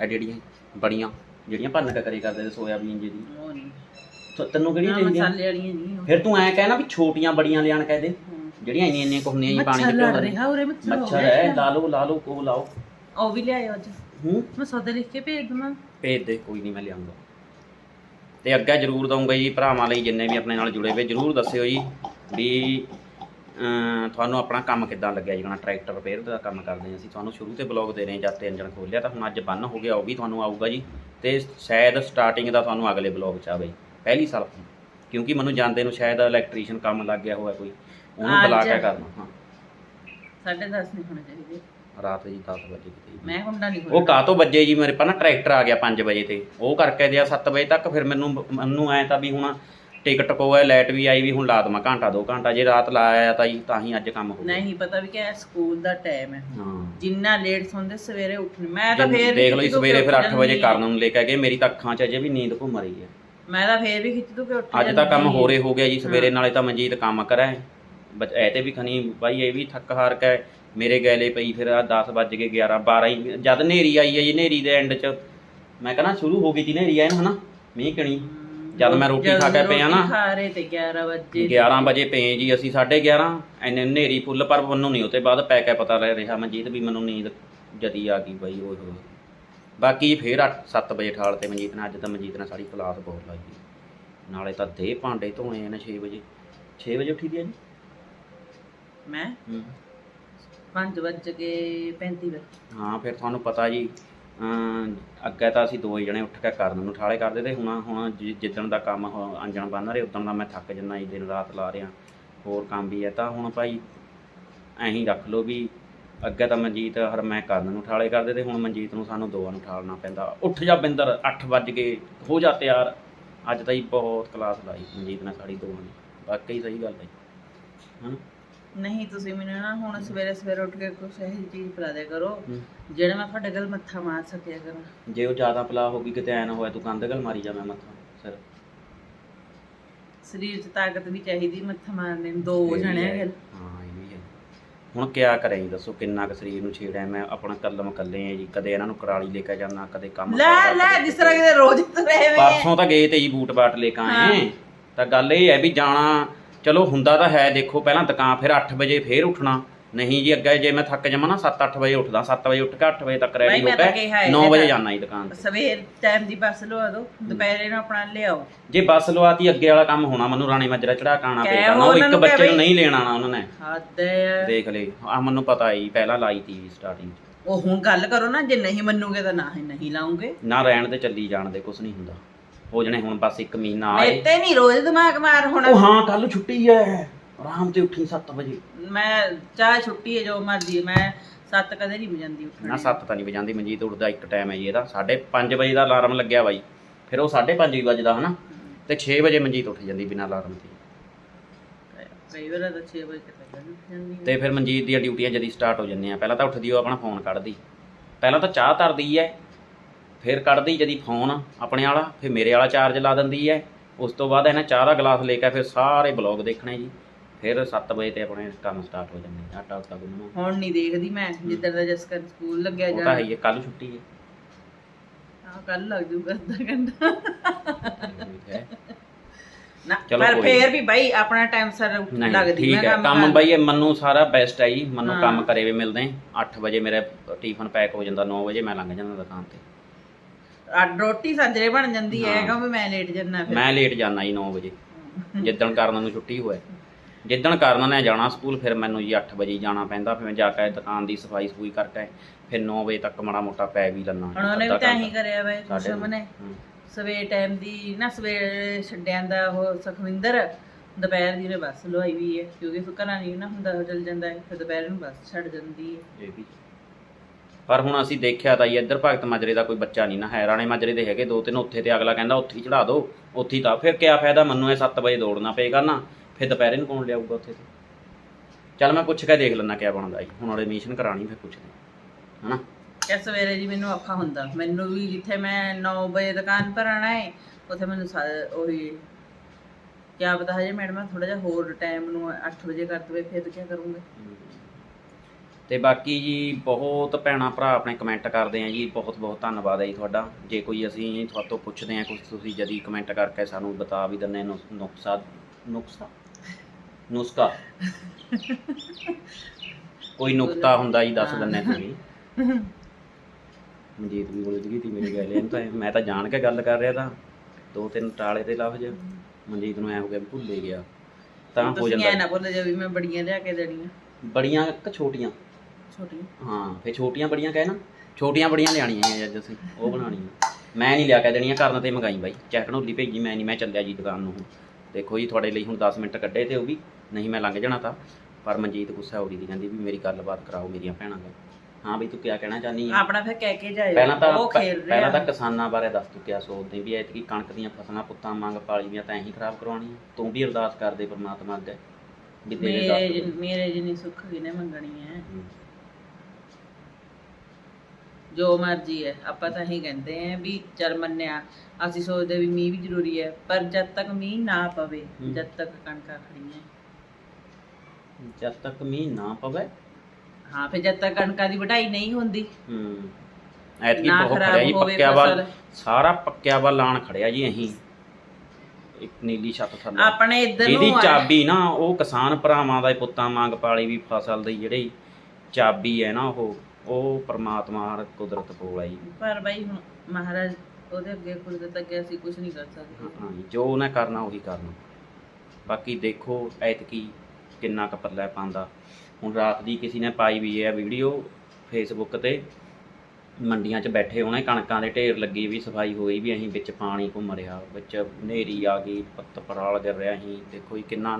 ਐਡੀਆਂ ਬੜੀਆਂ। ਜਿਹੜੀਆਂ ਭੰਨ ਕੇ ਕਰੇ ਕਰਦੇ ਤੇ ਸੋਇਆਬੀਨ ਜੀ ਦੀ ਉਹ ਨਹੀਂ। ਤ- ਤੈਨੂੰ ਨਾ ਚਾਹੀਦੀਆਂ? ਮਸਾਲੇ ਵਾਲੀਆਂ ਨਹੀਂ ਉਹ। ਫਿਰ ਤੂੰ ਐਂ ਕਹਿ ਨਾ ਵੀ ਛੋਟੀਆਂ ਬੜੀਆਂ ਲਿਆਣ ਕਹਿ ਦੇ। ਹਮ। ਜਿਹੜੀਆਂ ਇੰਨੀਆਂ ਇੰਨੀਆਂ ਕੁ ਹੁੰਦੀਆਂ ਜੀ ਪਾਣੀ ਮੱਛਰ ਚ ਲੜ ਰਿਹਾ ਉਰੇ ਮੱਛਰ ਹੋ ਮੱਛਰ ਗਿਆ ਹੈ ਲਾ ਲਓ ਲਾ ਲਓ ਕੋ ਲਾਓ। ਉਹ ਵੀ ਲਿਆਇਓ ਅੱਜ। ਹੂੰ? ਮੈਂ ਸੌਦਾ ਲਿਖ ਕੇ ਭੇਜ ਦਵਾਂ। ਭੇਜ ਦੇ ਕੋਈ ਨਹੀਂ ਮੈਂ ਲਿਆਉਂਗਾ ਤੇ ਅੱਗੇ ਜ਼ਰੂਰ ਦਊਂਗਾ ਜੀ ਭਰਾਵਾਂ ਲਈ ਜਿੰਨੇ ਵੀ ਆਪਣੇ ਨਾਲ ਜੁੜੇ ਹੋਏ ਜ਼ਰੂਰ ਦੱਸਿਓ ਜੀ ਵੀ ਤੁਹਾਨੂੰ ਆਪਣਾ ਕੰਮ ਕਿੱਦਾਂ ਲੱਗਿਆ ਜਿਹੜਾ ਟਰੈਕਟਰ ਰਿਪੇਅਰ ਦਾ ਕੰਮ ਕਰਦੇ ਅਸੀਂ। ਤੁਹਾਨੂੰ ਸ਼ੁਰੂ ਤੇ ਬਲੌਗ ਦੇ ਰਹੇ ਜਦ ਤੇ ਇੰਜਣ ਖੋਲਿਆ ਤਾਂ ਹੁਣ ਅੱਜ ਬੰਨ ਹੋ ਗਿਆ ਉਹ ਵੀ ਤੁਹਾਨੂੰ ਆਊਗਾ ਜੀ। ਤੇ ਸ਼ਾਇਦ ਸਟਾਰਟਿੰਗ ਦਾ ਤੁਹਾਨੂੰ ਅਗਲੇ ਬਲੌਗ ਚ ਆਵੇ ਪਹਿਲੀ ਸਾਲ ਤੋਂ। ਕਿਉਂਕਿ ਮੈਨੂੰ ਜਾਂਦੇ ਨੂੰ ਸ਼ਾਇਦ ਇਲੈਕਟ੍ਰੀਸ਼ੀਅਨ ਕੰਮ ਲੱਗ ਗਿਆ ਹੋਇਆ ਕੋਈ ਉਹਨੂੰ ਬੁਲਾ? ਕੇ ਕਰਨਾ ਹਾਂ। ਸਾਢੇ ਦਸ ਨਹੀਂ ਹੋਣੇ ਚਾਹੀਦੇ। ਰਾਤ ਜੀ 10 ਵਜੇ ਕਿਤੇ ਮੈਂ ਹੁੰਦਾ ਨਹੀਂ ਉਹ ਕਾਹਤੋਂ ਵੱਜੇ ਜੀ? ਮੇਰੇ ਪਾ ਨਾ ਟਰੈਕਟਰ ਆ ਗਿਆ 5 ਵਜੇ ਤੇ। ਉਹ ਕਰਕੇ ਦਿਆ 7 ਵਜੇ ਤੱਕ ਫਿਰ ਮੈਨੂੰ ਮੈਨੂੰ ਐ ਤਾਂ ਵੀ ਹੁਣ ਟਿਕਟ ਕੋਇਆ ਲਾਈਟ ਵੀ ਆਈ ਵੀ ਹੁਣ ਲਾ ਦੇਵਾਂ ਘੰਟਾ 2 ਘੰਟਾ ਜੇ ਰਾਤ ਲਾਇਆ ਤਾਂ ਜੀ ਤਾਂ ਹੀ ਅੱਜ ਕੰਮ ਹੋ ਗਿਆ। ਨਹੀਂ ਪਤਾ ਵੀ ਕਿ ਇਹ ਸਕੂਲ ਦਾ ਟਾਈਮ ਹੈ। ਹਾਂ। ਜਿੰਨਾ ਲੇਟ ਸੌਂਦੇ ਸਵੇਰੇ ਉੱਠਣ ਮੈਂ ਤਾਂ ਫੇਰ ਦੇਖ ਲਓ ਜੀ ਕੇ ਸਵੇਰੇ ਫਿਰ ਉੱਠ 8 ਵਜੇ ਕਰਨ ਨੂੰ ਲੈ ਕੇ ਗਏ ਮੇਰੀ ਤਾਂ ਅੱਖਾਂ 'ਚ ਅਜੇ ਵੀ ਨੀਂਦ ਘੁੰਮ ਰਹੀ ਹੈ। ਮੈਂ ਤਾਂ ਫੇਰ ਵੀ ਖਿੱਚ ਦੂ ਕੇ ਉੱਠ ਅੱਜ ਤਾਂ ਕੰਮ। ਹੋਰੇ ਹੋ ਗਿਆ ਜੀ ਸਵੇਰੇ ਨਾਲੇ ਤਾਂ ਮਨਜੀਤ ਕੰਮ ਕਰਾਂ ਐ ਤੇ ਵੀ ਖਣੀ ਬਾਈ ਇਹ ਵੀ ਥੱਕ ਹਾਰ ਕੇ ਮੇਰੇ ਗੈਲੇ ਪਈ ਫਿਰ ਆ 10 ਵੱਜ ਕੇ 11 12 ਹੀ। ਜਦ ਹਨੇਰੀ ਆਈ ਹੈ ਜੀ ਹਨੇਰੀ ਦੇ ਐਂਡ 'ਚ। ਮੈਂ ਕਹਿੰਦਾ ਸ਼ੁਰੂ ਹੋ ਗਈ ਸੀ ਹਨੇਰੀ ਐਨ ਹਨਾ ਮੀਂਹ ਕਣੀ। ਜਦ ਮੈਂ ਰੋਟੀ ਖਾ ਕੇ ਪਿਆ ਨਾ ਖਾ ਰਹੇ ਤੇ 11 ਵਜੇ 11 ਵਜੇ ਪਏ ਜੀ ਅਸੀਂ 11:30 ਐਨੇ ਹਨੇਰੀ ਫੁੱਲ ਪਰ ਮੈਨੂੰ ਨਹੀਂ ਉਤੇ ਬਾਅਦ ਪੈ ਕੇ ਪਤਾ ਲੱਗ ਰਿਹਾ ਮਨਜੀਤ ਵੀ ਮੈਨੂੰ ਨੀਂਦ ਜਦੀ ਆ ਗਈ ਬਾਈ ਹੋਏ। ਬਾਕੀ ਫੇਰ 8 7 ਵਜੇ ਠਾਲ ਤੇ ਮਨਜੀਤ ਨੇ ਅੱਜ ਤਾਂ ਮਨਜੀਤ ਨੇ ਸਾਡੀ ਕਲਾਸ ਬਹੁਤ ਲਾਈ ਜੀ। ਨਾਲੇ ਤਾਂ ਦੇ ਭਾਂਡੇ ਧੋਣੇ ਨੇ 6 ਵਜੇ। 6 ਵਜੇ ਉੱਠੀ ਦੀ ਆ ਜੀ? ਮੈਂ? ਹੂੰ। 5 ਵਜੇ ਕੇ 35 ਵਜੇ। ਹਾਂ ਫਿਰ ਤੁਹਾਨੂੰ ਪਤਾ ਜੀ ਅੱਗੇ ਤਾਂ ਅਸੀਂ ਦੋ ਜਣੇ ਉੱਠ ਕੇ ਕਰਨ ਨੂੰ ਠਾਲੇ ਕਰਦੇ ਤੇ ਹੁਣ ਹੁਣ ਜਿ- ਜਿੱਦਣ ਦਾ ਕੰਮ ਉਹ ਅੰਜਣ ਬੰਨ ਰਹੇ ਉਦੋਂ ਦਾ ਮੈਂ ਥੱਕ ਜੰਨਾ ਜੀ ਦਿਨ ਰਾਤ ਲਾ ਰਿਹਾ, ਹੋਰ ਕੰਮ ਵੀ ਹੈ। ਤਾਂ ਹੁਣ ਭਾਈ ਐਂ ਹੀ ਰੱਖ ਲਓ ਵੀ ਅੱਗੇ ਤਾਂ ਮਨਜੀਤ ਹਰ ਮੈਂ ਕਰਨ ਨੂੰ ਠਾਲੇ ਕਰਦੇ ਤੇ ਹੁਣ ਮਨਜੀਤ ਨੂੰ ਸਾਨੂੰ ਦੋਵਾਂ ਨੂੰ ਠਾਲਣਾ ਪੈਂਦਾ। ਉੱਠ ਜਾ ਬਿੰਦਰ 8 ਵੱਜ ਗਏ ਹੋ ਜਾ ਤਿਆਰ। ਅੱਜ ਤਾਂ ਹੀ ਬਹੁਤ ਕਲਾਸ ਲਾਈ ਮਨਜੀਤ ਨੇ ਸਾਡੀ ਦੋਵਾਂ ਨੇ। ਵਾਕਈ ਸਹੀ ਗੱਲ ਹੈ ਹਾਂ ਨਹੀਂ ਤੁਸੀਂ ਮੈਨੂੰ ਨਾ ਹੁਣ ਸਵੇਰੇ ਸਵੇਰੇ ਉੱਠ ਕੇ ਕੁਛ ਇਹੋ ਜਿਹੀ ਚੀਜ਼ ਪਿਲਾ ਦਿਆ ਕਰੋ ਹੂੰ। ਜਿਹੜਾ ਮੈਂ ਤੁਹਾਡੇ ਗੱਲ ਮੱਥਾ ਮਾਰ ਸਕਿਆ ਕਰਾਂ ਜੇ ਉਹ ਜ਼ਿਆਦਾ ਪਲਾ ਹੋ ਗਈ ਕਿਤੇ ਐ ਨਾ ਹੋਇਆ ਤੂੰ ਕੰਧ ਗਲ ਮਾਰੀ ਜਾ ਮੈਂ ਮੱਥਾ ਸਿਰ। ਸਰੀਰ 'ਚ ਤਾਕਤ ਵੀ ਚਾਹੀਦੀ ਮੱਥਾ ਮਾਰਨੇ ਨੂੰ ਦੋ ਜਣੇ ਹਾਂ। ਇਹ ਵੀ ਹੈ। ਹੁਣ ਕਿਆ ਕਰੇ ਜੀ ਦੱਸੋ ਕਿੰਨਾ ਕੁ ਸਰੀਰ ਨੂੰ ਛੇੜਿਆ ਮੈਂ ਆਪਣਾ ਕਲਮ ਕੱਲੇ ਆ ਜੀ ਕਦੇ ਇਹਨਾਂ ਨੂੰ ਕਰਾਲੀ ਲੈ ਕੇ ਜਾਣਾ ਕਦੇ ਕੰਮ ਲੈ ਕਰਦਾ, ਲੈ ਕਦੇ ਜਿਸ ਤਰ੍ਹਾਂ ਕਿਤੇ। ਰੋਜ਼ ਤੁਰੇ ਵੇ। ਪਰਸੋਂ ਤਾਂ ਗਏ ਤੇ ਜੀ ਬੂਟ ਬਾਟ ਲੈ ਕੇ ਆਏ। ਤਾਂ ਗੱਲ ਇਹ ਹੈ ਵੀ ਜਾਣਾ ਚਲੋ ਹੁੰਦਾ ਤਾਂ ਹੈ ਦੇਖੋ ਪਹਿਲਾਂ ਦੁਕਾਨ ਫਿਰ 8 ਵਜੇ ਫੇਰ ਉੱਠਣਾ। ਨਹੀਂ ਜੀ ਅੱਗੇ ਜੇ ਮੈਂ ਥੱਕ ਜਾਵਾਂ ਨਾ 7-8 ਵਜੇ ਉੱਠਦਾ 7 ਵਜੇ ਉੱਠ ਕੇ 8 ਵਜੇ ਤੱਕ ਰੈਡੀ ਹੋ ਤਾਂ ਕੇ ਹੈ 9 ਵਜੇ। ਜਾਣਾ ਜੀ ਦੁਕਾਨ ਤੇ। ਸਵੇਰ ਟਾਈਮ ਦੀ ਬੱਸ ਲਵਾ ਦਿਓ ਦੁਪਹਿਰੇ ਨੂੰ ਆਪਣਾ ਲਿਆਓ। ਜੇ ਬੱਸ ਲਵਾਤੀ ਅੱਗੇ ਵਾਲਾ ਕੰਮ ਹੋਣਾ ਮੈਨੂੰ ਰਾਣੀ ਮਾਜਰਾ ਚੜਾ ਕਾਣਾ ਪਏਗਾ। ਨਾ ਉਹ ਇੱਕ ਬੱਚੇ ਨੂੰ। ਨਹੀਂ ਲੈਣ ਉਹਨਾਂ ਨੇ। ਹੱਦ ਹੈ ਦੇਖ ਲੈ ਆ ਮੈਨੂੰ ਪਤਾ ਹੀ ਪਹਿਲਾਂ ਲਾਈ ਤੀ ਸਟਾਰਟਿੰਗ ਉਹ ਹੁਣ ਗੱਲ ਕਰੋ ਨਾ ਜੇ ਨਹੀਂ ਮੰਨੂਗੇ ਤਾਂ ਨਾ ਹੀ ਨਹੀਂ ਲਾਉਂਗੇ। ਨਾ ਰਹਿਣ ਦੇ ਚੱਲੀ ਜਾਣ ਦੇ ਕੁਝ ਨਹੀਂ ਹੁੰਦਾ। ਹੋ ਜਣੇ ਹੁਣ ਬਸ ਇੱਕ ਮਹੀਨਾ ਆਏ। ਮੇਤੇ ਨਹੀਂ ਰੋਜ਼ ਦਿਮਾਗ ਮਾਰ ਹੋਣਾ। ਉਹ ਹਾਂ ਕੱਲ ਛੁੱਟੀ ਹੈ ਆਰਾਮ ਤੇ ਉੱਠੀ 7 ਵਜੇ। ਮੈਂ ਚਾਹ ਛੁੱਟੀ ਹੈ ਜੋ ਮਰਜ਼ੀ ਹੈ, ਮੈਂ ਸੱਤ ਕਦੇ ਨਹੀਂ ਵਜਾਂਦੀ ਉੱਠਣ ਨਾ 7 ਤਾਂ ਨਹੀਂ ਵਜਾਂਦੀ ਮਨਜੀਤ ਉੱਠਦਾ ਇੱਕ ਟਾਈਮ ਹੈ ਜੀ ਇਹਦਾ। 5:30 ਵਜੇ ਦਾ ਅਲਾਰਮ ਲੱਗਿਆ ਬਾਈ। ਫਿਰ ਉਹ 5:30 ਹੀ ਵੱਜਦਾ ਹਨਾ? ਤੇ 6 ਵਜੇ ਮਨਜੀਤ ਉੱਠ ਜਾਂਦੀ ਬਿਨਾਂ ਅਲਾਰਮ ਤੋਂ। ਕਈ ਵਾਰ ਤਾਂ 6 ਵਜੇ ਤੱਕ ਪਹਿਲਾਂ ਉੱਠ ਜਾਂਦੀ। ਹੈ। ਤੇ ਫਿਰ ਮਨਜੀਤ ਦੀਆਂ ਡਿਊਟੀਆਂ ਜਦੀ ਸਟਾਰਟ ਹੋ ਜਾਂਦੀਆਂ। ਪਹਿਲਾਂ ਤਾਂ ਉੱਠਦੀ ਉਹ ਆਪਣਾ ਫੋਨ ਕੱਢਦੀ। ਪਹਿਲਾਂ ਤਾਂ ਚਾਹ ਧਰਦੀ ਹੈ ਫਿਰ ਕੱਢਦੀ ਜਦੀ ਫੋਨ ਆਪਣੇ ਵਾਲਾ ਫਿਰ ਮੇਰੇ ਵਾਲਾ ਚਾਰਜ ਲਾ ਦਿੰਦੀ ਹੈ ਉਸ ਤੋਂ ਬਾਅਦ ਇਹਨੇ ਚਾਹ ਦਾ ਗਲਾਸ ਲੈ ਕੇ ਫਿਰ ਸਾਰੇ ਬਲੌਗ ਦੇਖਣੇ ਜੀ। ਫਿਰ 7 ਵਜੇ ਤੇ ਆਪਣੇ ਕੰਮ ਸਟਾਰਟ ਹੋ ਜਾਂਦੇ ਆਟਾ ਉਟਾ ਗੁੰਨਣਾ। ਹੁਣ ਨਹੀਂ ਦੇਖਦੀ ਮੈਂ ਜਿੱਦਾਂ ਦਾ ਜਸਕਰ ਸਕੂਲ ਲੱਗਿਆ ਉਹ ਤਾਂ ਜਾਣਾ। ਹੈ ਹੀ ਕੱਲ ਛੁੱਟੀ ਹੈ ਆ ਕੱਲ ਲੱਗ ਜੂਗਾ ਅੱਧਾ ਘੰਟਾ। ਹੈ ਨਾ ਪਰ ਫੇਰ ਵੀ ਬਾਈ ਆਪਣਾ ਟਾਈਮ ਸਰ ਲੱਗਦੀ। ਮੈਂ ਹੈ ਕੰਮ ਕੰਮ ਬਈ ਇਹ ਮੰਨੂ ਸਾਰਾ ਬੈਸਟ ਹੈ ਜੀ। ਮੰਨੂ ਹਾਂ। ਕੰਮ ਕਰੇ ਵੀ ਮਿਲਦੇ। 8 ਵਜੇ ਮੇਰਾ ਟਿਫਨ ਪੈਕ ਹੋ ਜਾਂਦਾ 9 ਵਜੇ ਮੈਂ ਲੰਘ ਜਾਂਦਾ ਦੁਕਾਨ ਤੇ। ਆ ਰੋਟੀ ਸਾਜਰੇ ਬਣ ਜਾਂਦੀ ਹੈ ਹਾਂ। ਕਿਉਂ ਵੀ ਮੈਂ ਲੇਟ ਜੰਨਾ ਫਿਰ। ਮੈਂ ਲੇਟ ਜਾਣਾ ਜੀ 9 ਵਜੇ। ਜਿੱਦਣ ਕਰਨ ਨੂੰ ਛੁੱਟੀ ਹੋਏ ਜਿੱਦਣ ਕਰਨ ਨੇ ਜਾਣਾ ਸਕੂਲ ਫਿਰ ਮੈਨੂੰ ਜੀ 8 ਵਜੇ ਜਾਣਾ ਪੈਂਦਾ ਫਿਰ ਮੈਂ ਜਾ ਕੇ ਦੁਕਾਨ ਦੀ ਸਫ਼ਾਈ ਸਫੂਈ ਕਰਕੇ ਫਿਰ 9 ਵਜੇ ਤੱਕ ਮਾੜਾ ਮੋਟਾ ਪੈ ਵੀ ਲੈਣਾ ਹੁਣ ਉਹਨੇ ਵੀ ਤਾਂ ਹੀ ਕਰਿਆ ਵੇ ਕੁਸਮ ਨੇ। ਸਵੇਰ ਟਾਈਮ ਦੀ ਨਾ ਸਵੇਰ ਛੱਡਿਆਂ ਦਾ ਉਹ ਸੁਖਵਿੰਦਰ ਦੁਪਹਿਰ ਦੀ ਨੇ ਬੱਸ ਲਵਾਈ ਵੀ ਹੈ ਕਿਉਂਕਿ ਫਿਰ ਘਰਾਂ ਨਹੀਂ ਨਾ ਹੁੰਦਾ ਚਲ ਜਾਂਦਾ ਹੈ ਫਿਰ ਦੁਪਹਿਰ ਨੂੰ ਬੱਸ ਛੱਡ ਜਾਂਦੀ ਹੈ। ਇਹ ਵੀ। ਪਰ ਹੁਣ ਅਸੀਂ ਦੇਖਿਆ ਤਾਂ ਜੀ ਇੱਧਰ ਭਗਤ ਮਾਜਰੇ ਦਾ ਕੋਈ ਬੱਚਾ ਨਹੀਂ ਨਾ ਹੈ। ਰਾਣੇ ਮਾਜਰੇ ਦੇ ਹੈਗੇ ਦੋ ਤਿੰਨ ਉੱਥੇ ਤੇ ਅਗਲਾ ਕਹਿੰਦਾ ਉੱਥੇ ਹੀ ਚੜਾ ਦਿਓ ਉੱਥੇ ਹੀ ਤਾਂ ਫਿਰ ਕਿਆ ਫਾਇਦਾ ਮੈਨੂੰ ਇਹ 7 ਵਜੇ ਦੌੜਨਾ ਪਏਗਾ ਨਾ ਫਿਰ ਦੁਪਹਿਰੇ ਨੂੰ ਕੌਣ ਲਿਆਊਗਾ ਉੱਥੇ ਤੇ? ਚੱਲ ਮੈਂ ਪੁੱਛ ਕੇ ਦੇਖ ਲੈਣਾ ਕਿਆ ਬਣਦਾ ਜੀ ਹੁਣ ਐਡਮਿਸ਼ਨ ਕਰਾਣੀ ਫਿਰ ਪੁੱਛਦੇ। ਹਨਾ? ਕਿ ਸਵੇਰੇ ਜੀ ਮੈਨੂੰ ਔਖਾ ਹੁੰਦਾ। ਮੈਨੂੰ ਵੀ ਜਿੱਥੇ ਮੈਂ 9 ਵਜੇ ਦੁਕਾਨ ਪਰ ਆਣਾ ਹੈ ਉੱਥੇ ਮੈਨੂੰ ਉਹੀ ਕਿਆ ਪਤਾ ਹਜੇ ਮੈਡਮ ਥੋੜਾ ਜਿਹਾ ਹੋਰ ਟਾਈਮ ਨੂੰ 8 ਵਜੇ ਕਰ ਦਵੇ ਫਿਰ ਕੀ ਕਰੂੰਗੇ? ਤੇ ਬਾਕੀ ਜੀ ਬਹੁਤ ਭੈਣਾ ਭਰਾ ਆਪਣੇ ਕਮੈਂਟ ਕਰਦੇ ਆ ਜੀ ਬਹੁਤ ਬਹੁਤ ਧੰਨਵਾਦ ਹੈ ਜੀ ਤੁਹਾਡਾ। ਜੇ ਕੋਈ ਅਸੀਂ ਤੁਹਾਤੋਂ ਪੁੱਛਦੇ ਆ ਕੁਝ ਤੁਸੀਂ ਜਦੀ ਕਮੈਂਟ ਕਰਕੇ ਸਾਨੂੰ ਬਤਾ ਵੀ ਦਿੰਦੇ ਨੁਕਸਾ ਨੁਕਸਾ? ਨੁਸਖਾ ਕੋਈ ਨੁਕਤਾ ਹੁੰਦਾ ਜੀ ਦੱਸ ਦਿੰਦੇ ਤੁਸੀਂ। ਮਨਜੀਤ ਵੀ ਬੋਲ ਗਈ ਤੀ ਮੇਰੀ ਗੱਲ ਇਹਨੂੰ ਤਾਂ ਮੈਂ ਤਾਂ ਜਾਣ ਕੇ ਗੱਲ ਕਰ ਰਿਹਾ ਤਾਂ। ਦੋ ਤਿੰਨ ਟਾਲੇ ਤੇ ਲਫ਼ਜ਼ ਮਨਜੀਤ ਨੂੰ ਐ ਹੋ ਗਿਆ ਵੀ ਭੁੱਲ ਗਿਆ। ਤਾਂ ਹੋ ਤੁਸੀਂ ਐ ਜਾਂਦਾ ਨਾ ਭੁੱਲ ਜਾ ਵੀ ਮੈਂ ਬੜੀਆਂ ਲਿਆ ਕੇ ਦੇਣੀਆਂ। ਬੜੀਆਂ ਕਿ ਛੋਟੀਆਂ? ਛੋਟੀਆਂ। ਹਾਂ ਫੇ ਛੋਟੀਆਂ ਬੜੀਆਂ ਕਹੇ ਨਾ ਛੋਟੀਆਂ ਬੜੀਆਂ ਲਿਆਣੀਆਂ ਹੈ ਅੱਜ ਅਸੀਂ ਉਹ ਬਣਾਉਣੀਆਂ। ਮੈਂ ਨਹੀਂ ਲਿਆ ਕੇ ਦੇਣੀਆਂ ਕਰਨ ਤੇ ਮੰਗਾਈ ਬਾਈ। ਚੈਕਨੋਲੀ ਭੇਜੀ ਮੈਂ ਨਹੀਂ ਮੈਂ ਚੱਲਿਆ ਜੀ ਦੁਕਾਨ ਨੂੰ ਹੁਣ। ਦੇਖੋ ਜੀ ਤੁਹਾਡੇ ਲਈ ਹੁਣ 10 ਮਿੰਟ ਕੱਢੇ ਤੇ ਉਹ ਵੀ ਨਹੀਂ ਮੈਂ ਲੰਘ ਜਾਣਾ ਤਾਂ। ਪਰ ਮਨਜੀਤ ਗੁੱਸਾ ਹੋ ਰਹੀ ਦੀ ਕਹਿੰਦੀ ਵੀ ਮੇਰੀ ਗੱਲਬਾਤ ਕਰਾਓ ਮੇਰੀਆਂ ਭੈਣਾਂ ਨਾਲ। ਹਾਂ ਬਈ ਤੂੰ ਕੀ ਕਹਿਣਾ ਚਾਹਨੀ ਹੈ ਆਪਣਾ ਫਿਰ ਕਹਿ ਕੇ ਜਾਇਓ ਪਹਿਲਾਂ ਤਾਂ ਉਹ ਖੇਲ ਪਹਿਲਾਂ ਤਾਂ ਕਿਸਾਨਾਂ ਬਾਰੇ ਦੱਸ ਤੂੰ ਕਿਆ ਸੋਚਦੇ ਵੀ ਐਤਕੀ ਕਣਕ ਦੀਆਂ ਫਸਲਾਂ ਪੁੱਤਾਂ ਮੰਗ ਪਾਲੀਆਂ ਤਾਂ ਐਂ ਖਰਾਬ ਕਰਵਾਉਣੀਆਂ। ਤੂੰ ਵੀ ਅਰਦਾਸ ਕਰਦੇ ਪਰਮਾਤਮਾ ਅੱਗੇ। ਵੀ ਤੇਰੇ ਮੇਰੇ ਦੱਸ ਜਿ- ਮੇਰੇ ਜਿੰਨੀ ਸੁੱਖ ਕਿਨੇ ਮੰਗਣੀ ਹੈ। ਜੋ ਮਰਜ਼ੀ ਹੈ ਆਪਾਂ ਤਾਂ ਹੀ ਕਹਿੰਦੇ ਆਂ ਵੀ ਚਲ ਮੰਨਿਆ ਅਸੀਂ ਸੋਚਦੇ ਵੀ ਮੀਂਹ ਵੀ ਜ਼ਰੂਰੀ ਹੈ ਪਰ ਜਦ ਤੱਕ ਮੀਂਹ ਨਾ ਪਵੇ। ਜਦ ਤੱਕ ਕਣਕਾਂ ਖੜੀਆਂ ਜਦ ਤੱਕ ਮੀਂਹ ਨਾ ਪਵੇ? ਹਾਂ ਫਿਰ ਜਦ ਤੱਕ ਕਣਕਾਂ ਦੀ ਵਢਾਈ ਨਹੀਂ ਹੁੰਦੀ। ਹੂੰ। ਐਤਕੀ ਨਾ ਬਹੁਤ ਖਰਾਬ ਖੜਿਆ ਜੀ ਹੋਵੇ ਪੱਕਿਆ ਵੱਲ ਫਸਲ। ਸਾਰਾ ਪੱਕਿਆ ਵੱਲ ਲਾਣ ਖੜਿਆ ਜੀ ਅਹੀਂ ਇੱਕ ਨੀਲੀ ਛੱਤ ਥੱਲੇ। ਆਪਣੇ ਇੱਧਰ ਨੂੰ ਆ- ਚਾਬੀ ਨਾ ਉਹ ਕਿਸਾਨ ਭਰਾਵਾਂ ਦਾ ਪੁੱਤਾਂ ਮੰਗ ਪਾਲੀ ਵੀ ਫਸਲ ਦੀ ਜਿਹੜੀ ਚਾਬੀ ਹੈ ਨਾ ਉਹ ਉਹ ਪਰਮਾਤਮਾ ਕੁਦਰਤ ਕੋਲ ਜੀ ਪਰ ਬਾਈ ਹੁਣ ਮਹਾਰਾਜ ਉਹਦੇ ਅੱਗੇ ਕੁਦਰਤ ਅੱਗੇ ਅਸੀਂ ਕੁਝ ਨਹੀਂ ਕਰ ਸਕਦੇ। ਹਾਂ ਜੀ, ਜੋ ਉਹਨੇ ਕਰਨਾ ਉਹੀ ਕਰਨਾ। ਬਾਕੀ ਦੇਖੋ ਐਤਕੀ ਕਿੰਨਾ ਕੁ ਪੱਲੇ ਪਾਉਂਦਾ। ਹੁਣ ਰਾਤ ਦੀ ਕਿਸੇ ਨੇ ਪਾਈ ਵੀ ਹੈ ਵੀਡੀਓ ਫੇਸਬੁੱਕ ਤੇ ਮੰਡੀਆਂ 'ਚ ਬੈਠੇ ਹੋਣੇ ਕਣਕਾਂ ਦੇ ਢੇਰ ਲੱਗੀ ਵੀ ਸਫ਼ਾਈ ਹੋਈ ਵੀ ਅਸੀਂ ਵਿੱਚ ਪਾਣੀ ਘੁੰਮ ਰਿਹਾ ਵਿੱਚ ਹਨੇਰੀ ਆ ਗਈ ਪੱਤ ਪਰਾਲ ਗਿਰ ਰਿਹਾ ਅਸੀਂ ਦੇਖੋ ਜੀ ਕਿੰਨਾ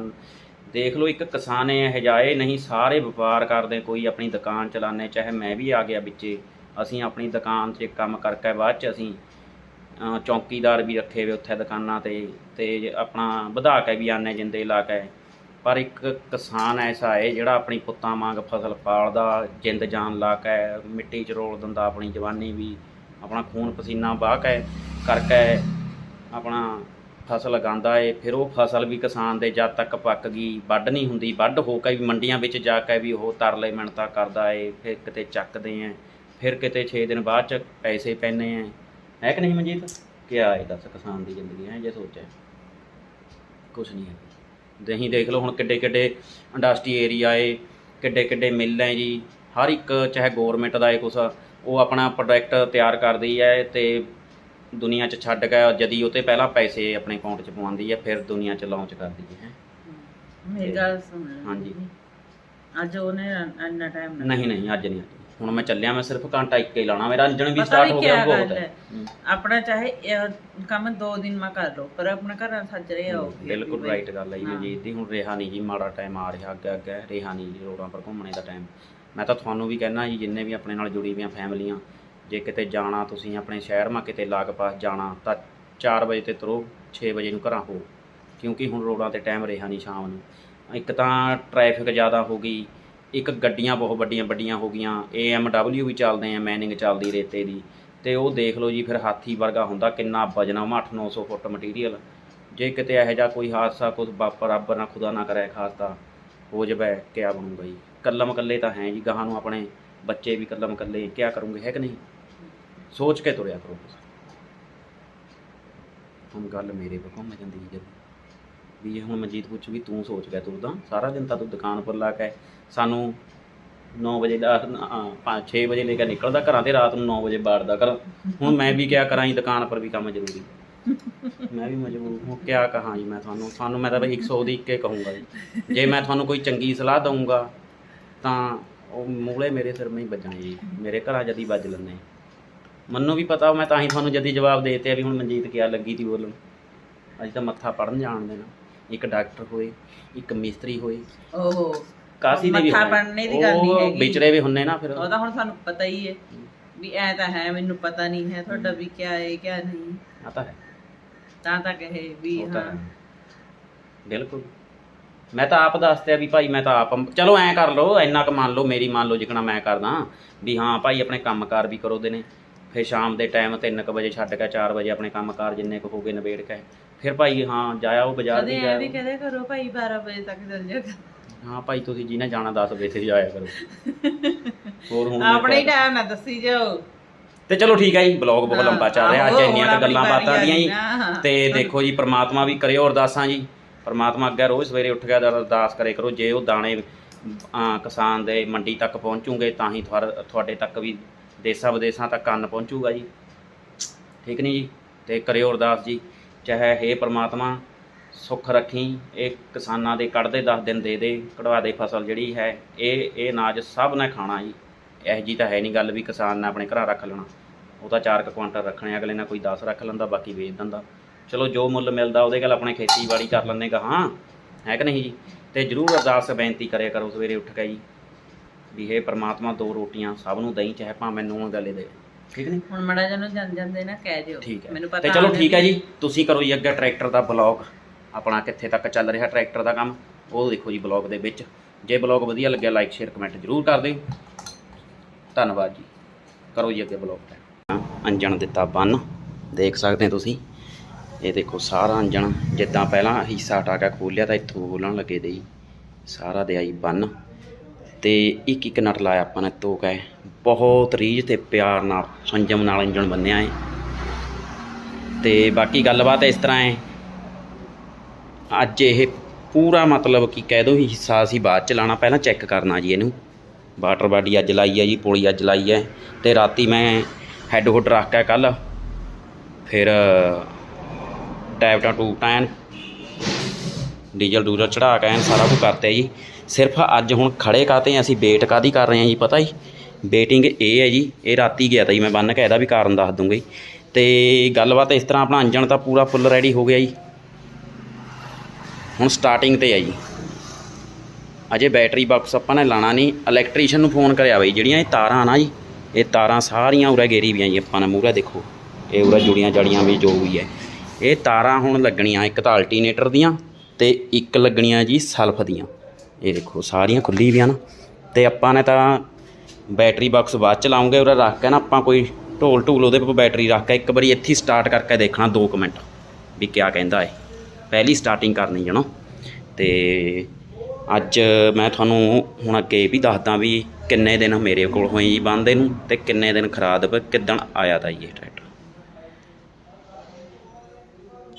ਦੇਖ ਲਓ, ਇੱਕ ਕਿਸਾਨ ਇਹ ਜਾਏ ਨਹੀਂ, ਸਾਰੇ ਵਪਾਰ ਕਰਦੇ, ਕੋਈ ਆਪਣੀ ਦੁਕਾਨ ਚਲਾਉਂਦੇ, ਚਾਹੇ ਮੈਂ ਵੀ ਆ ਗਿਆ ਵਿੱਚੇ, ਅਸੀਂ ਆਪਣੀ ਦੁਕਾਨ 'ਚ ਕੰਮ ਕਰਕੇ ਬਾਅਦ 'ਚ ਅਸੀਂ ਚੌਕੀਦਾਰ ਵੀ ਰੱਖੇ ਵੇ ਉੱਥੇ ਦੁਕਾਨਾਂ ਤੇ ਤੇ ਆਪਣਾ ਵਧਾ ਕੇ ਵੀ ਆਨੇ ਜਿੰਦੇ ਲਾ ਕੇ। ਪਰ ਇੱਕ ਕਿਸਾਨ ਐਸਾ ਹੈ, ਜਿਹੜਾ ਆਪਣੀ ਪੁੱਤਾਂ ਵਾਂਗ ਫਸਲ ਪਾਲਦਾ, ਜਿੰਦ ਜਾਨ ਲਾ ਕੇ, ਮਿੱਟੀ 'ਚ ਰੋਲ ਦਿੰਦਾ, ਆਪਣੀ ਜਵਾਨੀ ਵੀ, ਆਪਣਾ ਖੂਨ ਪਸੀਨਾ ਵਹਾਅ ਕੇ ਕਰਕੇ, ਆਪਣਾ ਫਸਲ ਲਗਾਉਂਦਾ ਏ, ਫਿਰ ਉਹ ਫਸਲ ਵੀ ਕਿਸਾਨ ਦੇ ਜਦ ਤੱਕ ਪੱਕ ਗਈ, ਵੱਢ ਨਹੀਂ ਹੁੰਦੀ, ਵੱਢ ਹੋ ਕੇ ਵੀ ਮੰਡੀਆਂ ਵਿੱਚ ਜਾ ਕੇ ਵੀ ਉਹ ਤਰਲੇ ਮਿਹਨਤਾਂ ਕਰਦਾ ਏ, ਫਿਰ ਕਿਤੇ ਚੱਕਦੇ ਆ ਫਿਰ ਕਿਤੇ 6 ਦਿਨ ਬਾਅਦ ਚ ਪੈਸੇ ਪੈਣੇ ਆ ਹੈ ਕਿ ਨਹੀਂ ਮਨਜੀਤ? ਕਿਆ ਏ ਦੱਸ ਕਿਸਾਨ ਦੀ ਜ਼ਿੰਦਗੀ ਹੈ ਜੇ ਸੋਚਿਆ। ਕੁਛ ਨਹੀਂ ਹੈ ਦਹੀਂ ਦੇਖ ਲਓ ਹੁਣ ਕਿੱਡੇ ਕਿੱਡੇ ਇੰਡਸਟਰੀ ਏਰੀਆ ਏ, ਕਿੱਡੇ ਕਿੱਡੇ ਮਿੱਲ ਹੈ ਜੀ। ਹਰ ਇੱਕ, ਚਾਹੇ ਗਵਰਨਮੈਂਟ ਦਾ ਏ ਕੁਛ, ਉਹ ਆਪਣਾ ਪ੍ਰੋਡਕਟ ਤਿਆਰ ਕਰਦੀ ਹੈ ਤੇ ਦੁਨੀਆ 'ਚ ਛੱਡ ਕੇ ਜਦੀ ਉਹ ਤੇ ਪਹਿਲਾਂ ਪੈਸੇ ਆਪਣੇ ਅਕਾਊਂਟ 'ਚ ਪਵਾਉਂਦੀ ਹੈ ਫਿਰ ਦੁਨੀਆ 'ਚ ਲਾਂਚ ਕਰਦੀ ਹੈ। ਮੇਰੀ ਗੱਲ ਸੁਣ ਲੈ। ਹਾਂਜੀ। ਅੱਜ ਉਹਨੇ ਇੰਨਾ ਟਾਈਮ ਨਹੀਂ ਨਹੀਂ ਅੱਜ ਨਹੀਂ ਅੱਜ। ਹੁਣ ਮੈਂ ਚੱਲਿਆ ਮੈਂ ਸਿਰਫ ਘੰਟਾ ਇੱਕ ਹੀ ਲਾਣਾ ਮੇਰਾ ਇੰਜਣ ਵੀ ਪਤਾ ਸਟਾਰਟ ਹੋ ਗਿਆ ਕਿਆ ਬਹੁਤ ਗੱਲ ਹੈ। ਹੈ? ਆਪਣਾ ਚਾਹੇ ਇਹ ਕੰਮ ਦੋ ਦਿਨ ਮਾ ਕਰ ਲਓ ਪਰ ਆਪਣਾ ਘਰ ਸੱਜ ਰਿਹਾ ਹੋ ਬਿਲਕੁਲ ਰਾਈਟ ਗੱਲ ਹੈ ਜੀ ਹਾਂ। ਮਨਜੀਤ ਦੀ। ਹੁਣ ਰਿਹਾ ਨਹੀਂ ਜੀ ਮਾੜਾ ਟਾਈਮ ਆ ਰਿਹਾ ਅੱਗੇ ਅੱਗੇ। ਰਿਹਾ ਨਹੀਂ ਜੀ ਰੋਡਾਂ ਪਰ ਘੁੰਮਣੇ ਦਾ ਟਾਈਮ ਮੈਂ ਤਾਂ ਤੁਹਾਨੂੰ ਵੀ ਕਹਿਣਾ ਜੀ ਜਿੰਨੇ ਵੀ ਆਪਣੇ ਨਾਲ ਜੁੜੀ ਹੋਈਆਂ ਫੈਮਲੀਆਂ ਜੇ ਕਿਤੇ ਜਾਣਾ, ਤੁਸੀਂ ਆਪਣੇ ਸ਼ਹਿਰ ਮਾ ਕਿਤੇ ਲਾਗ ਪਾਸ ਜਾਣਾ, ਤਾਂ 4 ਵਜੇ ਤੇ ਤੁਰੋ 6 ਵਜੇ ਨੂੰ ਘਰਾਂ ਹੋ। ਕਿਉਂਕਿ ਹੁਣ ਰੋਡਾਂ ਤੇ ਟਾਈਮ ਰਿਹਾ ਨਹੀਂ ਸ਼ਾਮ ਨੂੰ। ਇੱਕ ਤਾਂ ਟ੍ਰੈਫਿਕ ਜ਼ਿਆਦਾ ਹੋ ਗਈ, ਇੱਕ ਗੱਡੀਆਂ ਬਹੁਤ ਵੱਡੀਆਂ ਵੱਡੀਆਂ ਹੋ ਗਈਆਂ। AMW ਵੀ ਚੱਲਦੇ ਆ ਮੈਨਿੰਗ ਚੱਲਦੀ ਰੇਤੇ ਦੀ। ਤੇ ਉਹ ਦੇਖ ਲਓ ਜੀ, ਫਿਰ ਹਾਥੀ ਵਰਗਾ ਹੁੰਦਾ, ਕਿੰਨਾ ਵਜਣਾ ਉਹ 8-900 ਫੁੱਟ ਮਟੀਰੀਅਲ ਜੇ ਕਿਤੇ ਇਹੋ ਜਿਹਾ ਕੋਈ ਹਾਦਸਾ, ਕੁਝ ਵਾਪਰ ਰੱਬ ਨਾ ਖੁਦਾ ਨਾ ਕਰੇ ਖਾਸਤਾ ਹੋ ਜਾਵੇ, ਕਿਆ ਬਣੂਗਾ ਜੀ। ਕੱਲਮ ਕੱਲੇ ਤਾਂ ਹੈ ਜੀ, ਗਾਹਾਂ ਨੂੰ ਆਪਣੇ ਬੱਚੇ ਵੀ ਕੱਲਮ ਕੱਲੇ ਕਿਆ ਕਰੂੰਗੇ, ਹੈ ਕਿ ਨਹੀਂ? ਸੋਚ ਕੇ ਤੁਰਿਆ ਕਰੋ ਹੁਣ ਗੱਲ ਮੇਰੇ ਕੋਲ ਘੁੰਮ ਜਾਂਦੀ ਹੈ ਜਦ। ਵੀ ਇਹ ਹੁਣ ਮਨਜੀਤ ਪੁੱਛ ਵੀ ਤੂੰ ਸੋਚ ਗਿਆ ਤੂੰ ਤਾਂ ਸਾਰਾ ਦਿਨ ਤਾਂ ਤੂੰ ਦੁਕਾਨ ਪਰ ਲਾ ਕੇ ਸਾਨੂੰ 9 ਵਜੇ ਦਾ 6 ਵਜੇ ਲੈ ਕੇ ਨਿਕਲਦਾ, ਘਰਾਂ ਤੇ ਰਾਤ ਨੂੰ 9 ਵਜੇ ਬਾੜਦਾ ਕਰ ਹੁਣ ਮੈਂ ਵੀ ਕਿਆ ਕਰਾਂ ਜੀ, ਦੁਕਾਨ ਪਰ ਵੀ ਕੰਮ ਜ਼ਰੂਰੀ। ਮੈਂ ਵੀ ਮਜਬੂਰ ਹਾਂ, ਕਿਆ ਕਹਾਂ ਜੀ ਮੈਂ ਤੁਹਾਨੂੰ? ਤੁਹਾਨੂੰ ਮੈਂ ਤਾਂ ਬਈ 100 ਦੀ ਇੱਕੇ ਕਹੂੰਗਾ ਜੀ। ਜੇ ਮੈਂ ਤੁਹਾਨੂੰ ਕੋਈ ਚੰਗੀ ਸਲਾਹ ਦਊਂਗਾ, ਤਾਂ ਉਹ ਮੂਲੇ ਮੇਰੇ ਸਿਰ ਮੈਂ ਹੀ ਵੱਜਾਂਗੇ ਜੀ। ਮੇਰੇ ਘਰਾਂ ਜਦੀ ਵੱਜ ਲੈਂਦੇ। ਮੈਨੂੰ ਵੀ ਪਤਾ ਮੈਂ ਤਾਂ ਹੀ ਤੁਹਾਨੂੰ ਜਦੀ ਜਵਾਬ ਦੇ ਦਿੱਤੇ ਵੀ ਹੁਣ ਮਨਜੀਤ ਕਿਆ ਲੱਗੀ ਤੀ ਬੋਲਣ। ਅੱਜ ਤਾਂ ਮੱਥਾ ਪੜਨ ਜਾਣ ਦੇਣਾ। ਇੱਕ ਡਾਕਟਰ ਹੋਏ ਇੱਕ ਮਿਸਤਰੀ ਹੋਏ। ਓਹੋ। ਕਾਸੀ ਦੇ ਵੀ ਮੱਥਾ ਹੋਏ। ਪੜਨੇ ਦੀ ਗੱਲ ਨਹੀਂ ਉਹ ਹੈਗੀ। ਵਿਚਰੇ ਵੀ ਹੁੰਨੇ ਨਾ ਫਿਰ। ਉਹਦਾ ਹੁਣ ਸਾਨੂੰ ਪਤਾ ਹੀ ਹੈ ਵੀ ਐ ਤਾਂ ਹੈ ਮੈਨੂੰ ਪਤਾ ਨਹੀਂ ਹੈ ਤੁਹਾਡਾ ਵੀ ਕਿਆ ਹੈ ਕਿਆ ਨਹੀਂ। ਆ ਤਾਂ ਹੈ। ਤਾਂ ਤਾਂ ਕਹੇ ਵੀ ਉਹ ਤਾਂ ਹਾਂ। ਹੈ। ਬਿਲਕੁਲ। ਮੈਂ ਤਾਂ ਆਪ ਦੱਸਦਿਆ ਵੀ ਭਾਈ ਮੈਂ ਤਾਂ ਆਪ ਚਲੋ ਐਂ ਕਰ ਲਓ ਇੰਨਾ ਕੁ ਮੰਨ ਲਓ ਮੇਰੀ ਮੰਨ ਲਓ ਜਿਕਣਾ ਮੈਂ ਕਰਦਾ। ਵੀ ਹਾਂ ਭਾਈ ਆਪਣੇ ਕੰਮਕਾਰ ਵੀ ਕਰੋ ਦੇ ਨੇ। ਫਿਰ ਸ਼ਾਮ ਦੇ ਟਾਈਮ 3:00 ਵਜੇ ਛੱਡ ਕੇ 4 ਵਜੇ ਆਪਣੇ ਕੰਮਕਾਰ ਜਿੰਨੇ ਕੁ ਹੋ ਗਏ ਨਿਬੇੜ ਕੇ ਫਿਰ ਭਾਈ ਹਾਂ ਜਾਇਆ ਉਹ ਬਾਜ਼ਾਰ ਵੀ ਐ ਵੀ ਜਾਇਆ ਕਹਦੇ ਕਰੋ ਭਾਈ 12 ਵਜੇ ਤੱਕ ਚੱਲ ਜਾ ਹਾਂ ਭਾਈ ਤੁਸੀਂ ਜਿਹਨੇ ਜਾਣਾ 10 ਵਜੇ ਤੇ ਜਾਇਆ ਕਰੋ। ਹੋਰ ਹੁਣ ਆਪਣੇ ਟਾਈਮ ਨਾ ਦੱਸੀ ਜਾਓ। ਤੇ ਚਲੋ ਠੀਕ ਹੈ ਜੀ ਬਲੌਗ ਬਹੁਤ ਲੰਬਾ ਚੱਲ ਰਿਹਾ ਅੱਜ ਇੰਨੀਆਂ ਕੁ ਗੱਲਾਂ ਬਾਤਾਂ ਦੀਆਂ ਜੀ। ਤੇ ਦੇਖੋ ਜੀ ਪ੍ਰਮਾਤਮਾ ਵੀ ਕਰਿਓ ਅਰਦਾਸਾਂ ਜੀ। ਪ੍ਰਮਾਤਮਾ ਅੱਗੇ ਰੋਜ਼ ਸਵੇਰੇ ਉੱਠ ਕੇ ਅਰਦਾਸ ਕਰੇ ਕਰੋ ਜੇ ਉਹ ਦਾਣੇ ਕਿਸਾਨ ਦੇ ਮੰਡੀ ਤੱਕ ਪਹੁੰਚੂਗੇ ਤਾਂ ਹੀ ਤੁਹਾਡੇ ਤੱਕ ਵੀ ਦੇਸਾਂ ਵਿਦੇਸਾਂ ਤੱਕ ਕੰਨ ਪਹੁੰਚੂਗਾ ਜੀ। ਠੀਕ ਨਹੀਂ ਜੀ? ਤੇ ਕਰਿਓ ਅਰਦਾਸ ਜੀ, ਚਾਹੇ ਹੇ ਪ੍ਰਮਾਤਮਾ, ਸੁੱਖ ਰੱਖੀ, ਇਹ ਕਿਸਾਨਾਂ ਦੇ ਕੱਢਦੇ 10 ਦਿਨ ਦੇ ਦੇ, ਕਢਵਾ ਦੇ ਫਸਲ ਜਿਹੜੀ ਹੈ, ਇਹ ਇਹ ਅਨਾਜ ਸਭ ਨੇ ਖਾਣਾ ਜੀ। ਇਹ ਜੀ ਤਾਂ ਹੈ ਨਹੀਂ ਗੱਲ ਵੀ ਕਿਸਾਨ ਨੇ ਆਪਣੇ ਘਰਾਂ ਰੱਖ ਲੈਣਾ। ਉਹ ਤਾਂ 4 ਕੁਆਂਟਲ ਰੱਖਣੇ ਅਗਲੇ ਨੇ ਕੋਈ 10 ਰੱਖ ਲੈਂਦਾ, ਬਾਕੀ ਵੇਚ ਦਿੰਦਾ। ਚਲੋ ਜੋ ਮੁੱਲ ਮਿਲਦਾ, ਉਹਦੇ ਗੱਲ ਆਪਣੇ ਖੇਤੀਬਾੜੀ ਕਰ ਲੈਂਦੇ ਗਾ, ਹਾਂ? ਹੈ ਕਿ ਨਹੀਂ ਜੀ? ਤੇ ਜਰੂਰ ਅਰਦਾਸ ਬੇਨਤੀ ਕਰਿਆ ਕਰੋ ਸਵੇਰੇ ਉੱਠ ਕੇ ਜੀ। ਵੀ ਇਹ ਪ੍ਰਮਾਤਮਾ ਦੋ ਰੋਟੀਆਂ ਸਭ ਨੂੰ ਦਈ ਚਾਹੇ ਭਾਵੇਂ ਨੂੰ ਗਲੇ ਦੇ। ਠੀਕ ਨਹੀਂ? ਹੁਣ ਮੜਾ ਜਨੂੰ ਜਨ ਜਾਂਦੇ ਨਾ ਕਹਿ ਦਿਓ। ਠੀਕ ਹੈ। ਮੈਨੂੰ ਪਤਾ ਤੇ ਚਲੋ ਠੀਕ ਹੈ ਜੀ। ਤੁਸੀਂ ਕਰੋ ਜੀ ਅੱਗੇ ਟਰੈਕਟਰ ਦਾ ਬਲੌਗ। ਆਪਣਾ ਕਿੱਥੇ ਤੱਕ ਚੱਲ ਰਿਹਾ ਟਰੈਕਟਰ ਦਾ ਕੰਮ ਉਹ ਦੇਖੋ ਜੀ ਬਲੌਗ ਦੇ ਵਿੱਚ। ਜੇ ਬਲੌਗ ਵਧੀਆ ਲੱਗਿਆ ਲਾਈਕ ਸ਼ੇਅਰ ਕਮੈਂਟ ਜਰੂਰ ਕਰ ਦਿਓ। ਧੰਨਵਾਦ ਜੀ। ਕਰੋ ਜੀ ਅੱਗੇ ਬਲੌਗ ਦਾ ਅੰਜਣ ਦਿੱਤਾ ਬੰਨ। ਦੇਖ ਸਕਦੇ ਤੁਸੀਂ। ਇਹ ਦੇਖੋ ਸਾਰਾ ਅੰਜਣ। ਜਿੱਦਾਂ ਪਹਿਲਾਂ ਹਿੱਸਾ ਟਾਕਾ ਖੋਲਿਆ ਤਾਂ ਇੱਥੋਂ ਖੋਲਣ ਲੱਗੇ ਦੇ ਜੀ। ਸਾਰਾ ਦੇ ਆਈ ਬੰਨ। ਤੇ ਇੱਕ ਇੱਕ ਨਟ ਲਾਇਆ ਆਪਾਂ ਨੇ ਤੋਕ ਹੈ। ਬਹੁਤ ਰੀਝ ਤੇ ਪਿਆਰ ਨਾਲ, ਸੰਜਮ ਨਾਲ ਇੰਜਣ ਬੰਨਿਆ ਹੈ। ਤੇ ਬਾਕੀ ਗੱਲਬਾਤ ਇਸ ਤਰ੍ਹਾਂ ਹੈ। ਅੱਜ ਇਹ ਪੂਰਾ ਮਤਲਬ ਕਿ ਕਹਿ ਦੋ, ਹਿੱਸਾ ਅਸੀਂ ਬਾਅਦ ਚ ਲਾਣਾ ਪਹਿਲਾਂ ਚੈੱਕ ਕਰਨਾ ਜੀ ਇਹਨੂੰ। ਵਾਟਰ ਬਾਡੀ ਅੱਜ ਲਾਈ ਹੈ ਜੀ, ਪੋਲੀ ਅੱਜ ਲਾਈ ਹੈ। ਤੇ ਰਾਤੀ ਮੈਂ ਹੈੱਡ ਹੁੱਡ ਰੱਖ ਕੇ ਕੱਲ। ਫਿਰ ਟੈਪਟਾ ਟੂਟਾ ਐਨ ਡੀਜ਼ਲ ਡੂਜ਼ਲ ਚੜਾ ਕੇ ਐਨ ਸਾਰਾ ਕੁਝ ਕਰਤੇ ਜੀ। ਸਿਰਫ ਅੱਜ ਹੁਣ ਖੜੇ ਕਾਤੇ ਅਸੀਂ ਵੇਟ ਕਾਦੀ ਕਰ ਰਹੇ ਹਾਂ ਜੀ, ਪਤਾ ਜੀ? ਵੇਟਿੰਗ ਇਹ ਹੈ ਜੀ, ਇਹ ਰਾਤੀ ਗਿਆ ਤਾਂ ਜੀ, ਮੈਂ ਬੰਨ ਕੇ ਇਹਦਾ ਵੀ ਕਾਰਨ ਦੱਸ ਦੂੰਗਾ ਜੀ। ਤੇ ਗੱਲਬਾਤ ਇਸ ਤਰ੍ਹਾਂ ਆਪਣਾ ਇੰਜਣ ਤਾਂ ਪੂਰਾ ਫੁੱਲ ਰੈਡੀ ਹੋ ਗਿਆ ਜੀ। ਹੁਣ ਸਟਾਰਟਿੰਗ ਤੇ ਹੈ ਜੀ। ਅਜੇ ਬੈਟਰੀ ਬਾਕਸ ਆਪਾਂ ਨੇ ਲਾਣਾ ਨਹੀਂ ਇਲੈਕਟ੍ਰੀਸ਼ੀਅਨ ਨੂੰ ਫੋਨ ਕਰਿਆ ਬਈ, ਜਿਹੜੀਆਂ ਇਹ ਤਾਰਾਂ ਨਾ ਜੀ, ਇਹ ਤਾਰਾਂ ਸਾਰੀਆਂ ਉਰੇ ਗੇਰੀ ਵੀਆਂ ਜੀ ਆਪਾਂ ਨੇ, ਮੂਹਰੇ ਦੇਖੋ, ਇਹ ਉਰੇ ਜੁੜੀਆਂ ਜੜੀਆਂ ਵੀ ਜੋ ਵੀ ਹੈ। ਇਹ ਤਾਰਾਂ ਹੁਣ ਲੱਗਣੀਆਂ ਇੱਕ ਤਾਂ ਅਲਟੀਨੇਟਰ ਦੀਆਂ ਤੇ ਇੱਕ ਲੱਗਣੀਆਂ ਜੀ ਸਲਫ ਦੀਆਂ। ਇਹ ਦੇਖੋ, ਸਾਰੀਆਂ ਖੁੱਲੀ ਵੀਆਂ ਨਾ। ਤੇ ਆਪਾਂ ਨੇ ਤਾਂ ਬੈਟਰੀ ਬਾਕਸ ਬਾਅਦ ਚ ਲਾਉਂਗੇ ਉਹਦਾ ਰੱਖ ਕੇ ਨਾ ਆਪਾਂ ਕੋਈ ਢੋਲ ਢੂਲ ਉਹਦੇ ਉੱਪਰ ਬੈਟਰੀ ਰੱਖ ਕੇ ਇੱਕ ਵਾਰੀ ਇੱਥੇ ਸਟਾਰਟ ਕਰਕੇ ਦੇਖਣਾ 2 ਮਿੰਟ, ਵੀ ਕਿਆ ਕਹਿੰਦਾ ਹੈ ਪਹਿਲੀ ਸਟਾਰਟਿੰਗ ਕਰਨੀ ਜਣੋ ਤੇ ਅੱਜ ਮੈਂ ਤੁਹਾਨੂੰ ਹੁਣ ਅੱਗੇ ਇਹ ਵੀ ਦੱਸਦਾ ਵੀ ਕਿੰਨੇ ਦਿਨ ਮੇਰੇ ਕੋਲ ਹੋਈ ਜੀ ਬੰਦੇ ਨੂੰ ਤੇ ਕਿੰਨੇ ਦਿਨ ਖਰਾਦ ਕਿੱਦਣ ਆਇਆ ਤਾਂ ਜੀ ਇਹ ਟਰੈਕਟਰ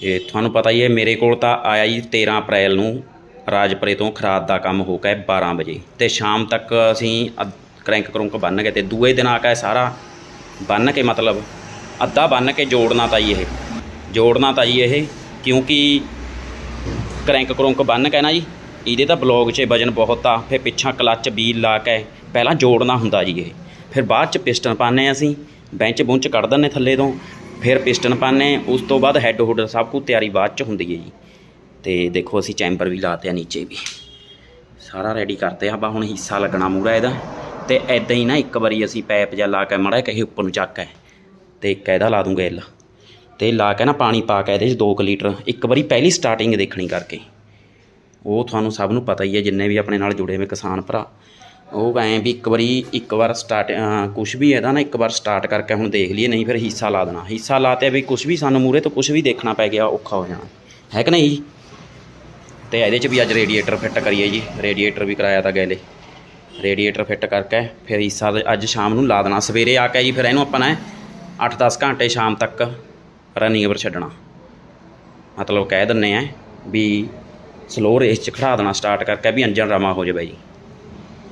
ਇਹ ਤੁਹਾਨੂੰ ਪਤਾ ਹੀ ਹੈ, ਮੇਰੇ ਕੋਲ ਤਾਂ ਆਇਆ ਜੀ 13 ਅਪ੍ਰੈਲ ਨੂੰ। ਰਾਜਪੁਰੇ ਤੋਂ ਖਰਾਦ ਦਾ ਕੰਮ ਹੋ ਕੇ 12 ਵਜੇ। ਤੇ ਸ਼ਾਮ ਤੱਕ ਅਸੀਂ ਅੱਧ- ਕਰੈਂਕ ਕਰੁੰਕ ਬੰਨ ਗਏ ਤੇ ਦੂਏ ਦਿਨ ਆ ਕੇ ਸਾਰਾ। ਬੰਨ ਕੇ ਮਤਲਬ ਅੱਧਾ ਬੰਨ ਕੇ ਜੋੜਨਾ ਤਾਂ ਜੀ ਇਹ। ਜੋੜਨਾ ਤਾਂ ਜੀ ਇਹ, ਕਿਉਂਕਿ ਕਰੈਂਕ ਕਰੁੰਕ ਬੰਨ ਕੇ ਨਾ ਜੀ, ਇਹਦੇ ਤਾਂ ਬਲੌਗ 'ਚ ਵਜਨ ਬਹੁਤ ਆ, ਫਿਰ ਪਿੱਛਾਂ ਕਲੱਚ ਵੀਲ ਲਾ ਕੇ ਪਹਿਲਾਂ ਜੋੜਨਾ ਹੁੰਦਾ ਜੀ ਇਹ। ਫਿਰ ਬਾਅਦ 'ਚ ਪਿਸਟਨ ਪਾਉਂਦੇ ਹਾਂ ਅਸੀਂ, ਬੈਂਚ ਬੁੰਚ ਕੱਢ ਦਿੰਦੇ ਥੱਲੇ ਤੋਂ, ਫਿਰ ਪਿਸਟਨ ਪਾਉਂਦੇ ਉਸ ਤੋਂ ਬਾਅਦ ਹੈੱਡ ਹੁੱਡ ਸਭ ਕੁਝ ਤਿਆਰੀ ਬਾਅਦ 'ਚ ਹੁੰਦੀ ਹੈ ਜੀ। ਤੇ ਦੇਖੋ ਅਸੀਂ ਚੈਂਬਰ ਵੀ ਲਾਤੇ ਆ ਨੀਚੇ ਵੀ। ਸਾਰਾ ਰੈਡੀ ਕਰਤੇ ਆ ਬਾ ਹੁਣ ਹਿੱਸਾ ਲੱਗਣਾ ਮੂਰਾ ਇਹਦਾ। ਤੇ ਐਦਾਂ ਹੀ ਨਾ ਇੱਕ ਵਾਰੀ ਅਸੀਂ ਪੈਪ ਜਿਹਾ ਲਾ ਕੇ ਮੜਾ ਕਹੇ ਉੱਪਰ ਨੂੰ ਚੱਕ ਹੈ ਤੇ ਇੱਕ ਇਹਦਾ ਲਾ ਦੂੰਗਾ ਇੱਲ ਤੇ ਲਾ ਕੇ ਨਾ ਪਾਣੀ ਪਾ ਕੇ ਇਹਦੇ 'ਚ 2 ਲੀਟਰ, ਇੱਕ ਵਾਰੀ ਪਹਿਲੀ ਸਟਾਰਟਿੰਗ ਦੇਖਣੀ ਕਰਕੇ। ਉਹ ਤੁਹਾਨੂੰ ਸਭ ਨੂੰ ਪਤਾ ਹੀ ਹੈ, ਜਿੰਨੇ ਵੀ ਆਪਣੇ ਨਾਲ ਜੁੜੇ ਹੋਏ ਕਿਸਾਨ ਭਰਾ। ਉਹ ਐਂ ਵੀ ਇੱਕ ਵਾਰੀ, ਇੱਕ ਵਾਰ ਸਟਾਰਟ ਕੁਝ ਵੀ ਇਹਦਾ ਨਾ ਇੱਕ ਵਾਰ ਸਟਾਰਟ ਕਰਕੇ ਹੁਣ ਦੇਖ ਲਈਏ, ਨਹੀਂ ਫਿਰ ਹਿੱਸਾ ਲਾ ਦੇਣਾ। ਹਿੱਸਾ ਲਾਤੇ ਵੀ ਕੁਝ ਵੀ ਸਾਨੂੰ ਮੂਰੇ ਤੋਂ ਕੁਝ ਵੀ ਦੇਖਣਾ ਪੈ ਗਿਆ, ਔਖਾ ਹੋ ਜਾਣਾ। ਹੈ ਕਿ ਨਹੀਂ? ਜੀ ਤੇ ਇਹਦੇ 'ਚ ਵੀ ਅੱਜ ਰੇਡੀਏਟਰ ਫਿੱਟ ਕਰੀਏ ਜੀ। ਰੇਡੀਏਟਰ ਵੀ ਕਰਾਇਆ ਤਾਂ ਗੈਲੇ। ਰੇਡੀਏਟਰ ਫਿੱਟ ਕਰਕੇ ਫਿਰ ਹਿੱਸਾ ਤੇ ਅੱਜ ਸ਼ਾਮ ਨੂੰ ਲਾ ਦੇਣਾ। ਸਵੇਰੇ ਆ ਕੇ ਜੀ ਫਿਰ ਇਹਨੂੰ ਆਪਾਂ ਨੇ 8-10 ਘੰਟੇ ਸ਼ਾਮ ਤੱਕ ਰਨਿੰਗ ਪਰ ਛੱਡਣਾ। ਮਤਲਬ ਕਹਿ ਦਿੰਨੇ ਆ ਵੀ ਸਲੋ ਰੇਸ 'ਚ ਖੜਾ ਦੇਣਾ ਸਟਾਰਟ ਕਰਕੇ ਵੀ ਇੰਜਨ ਰਮਾ ਹੋ ਜਾਵੇ ਜੀ।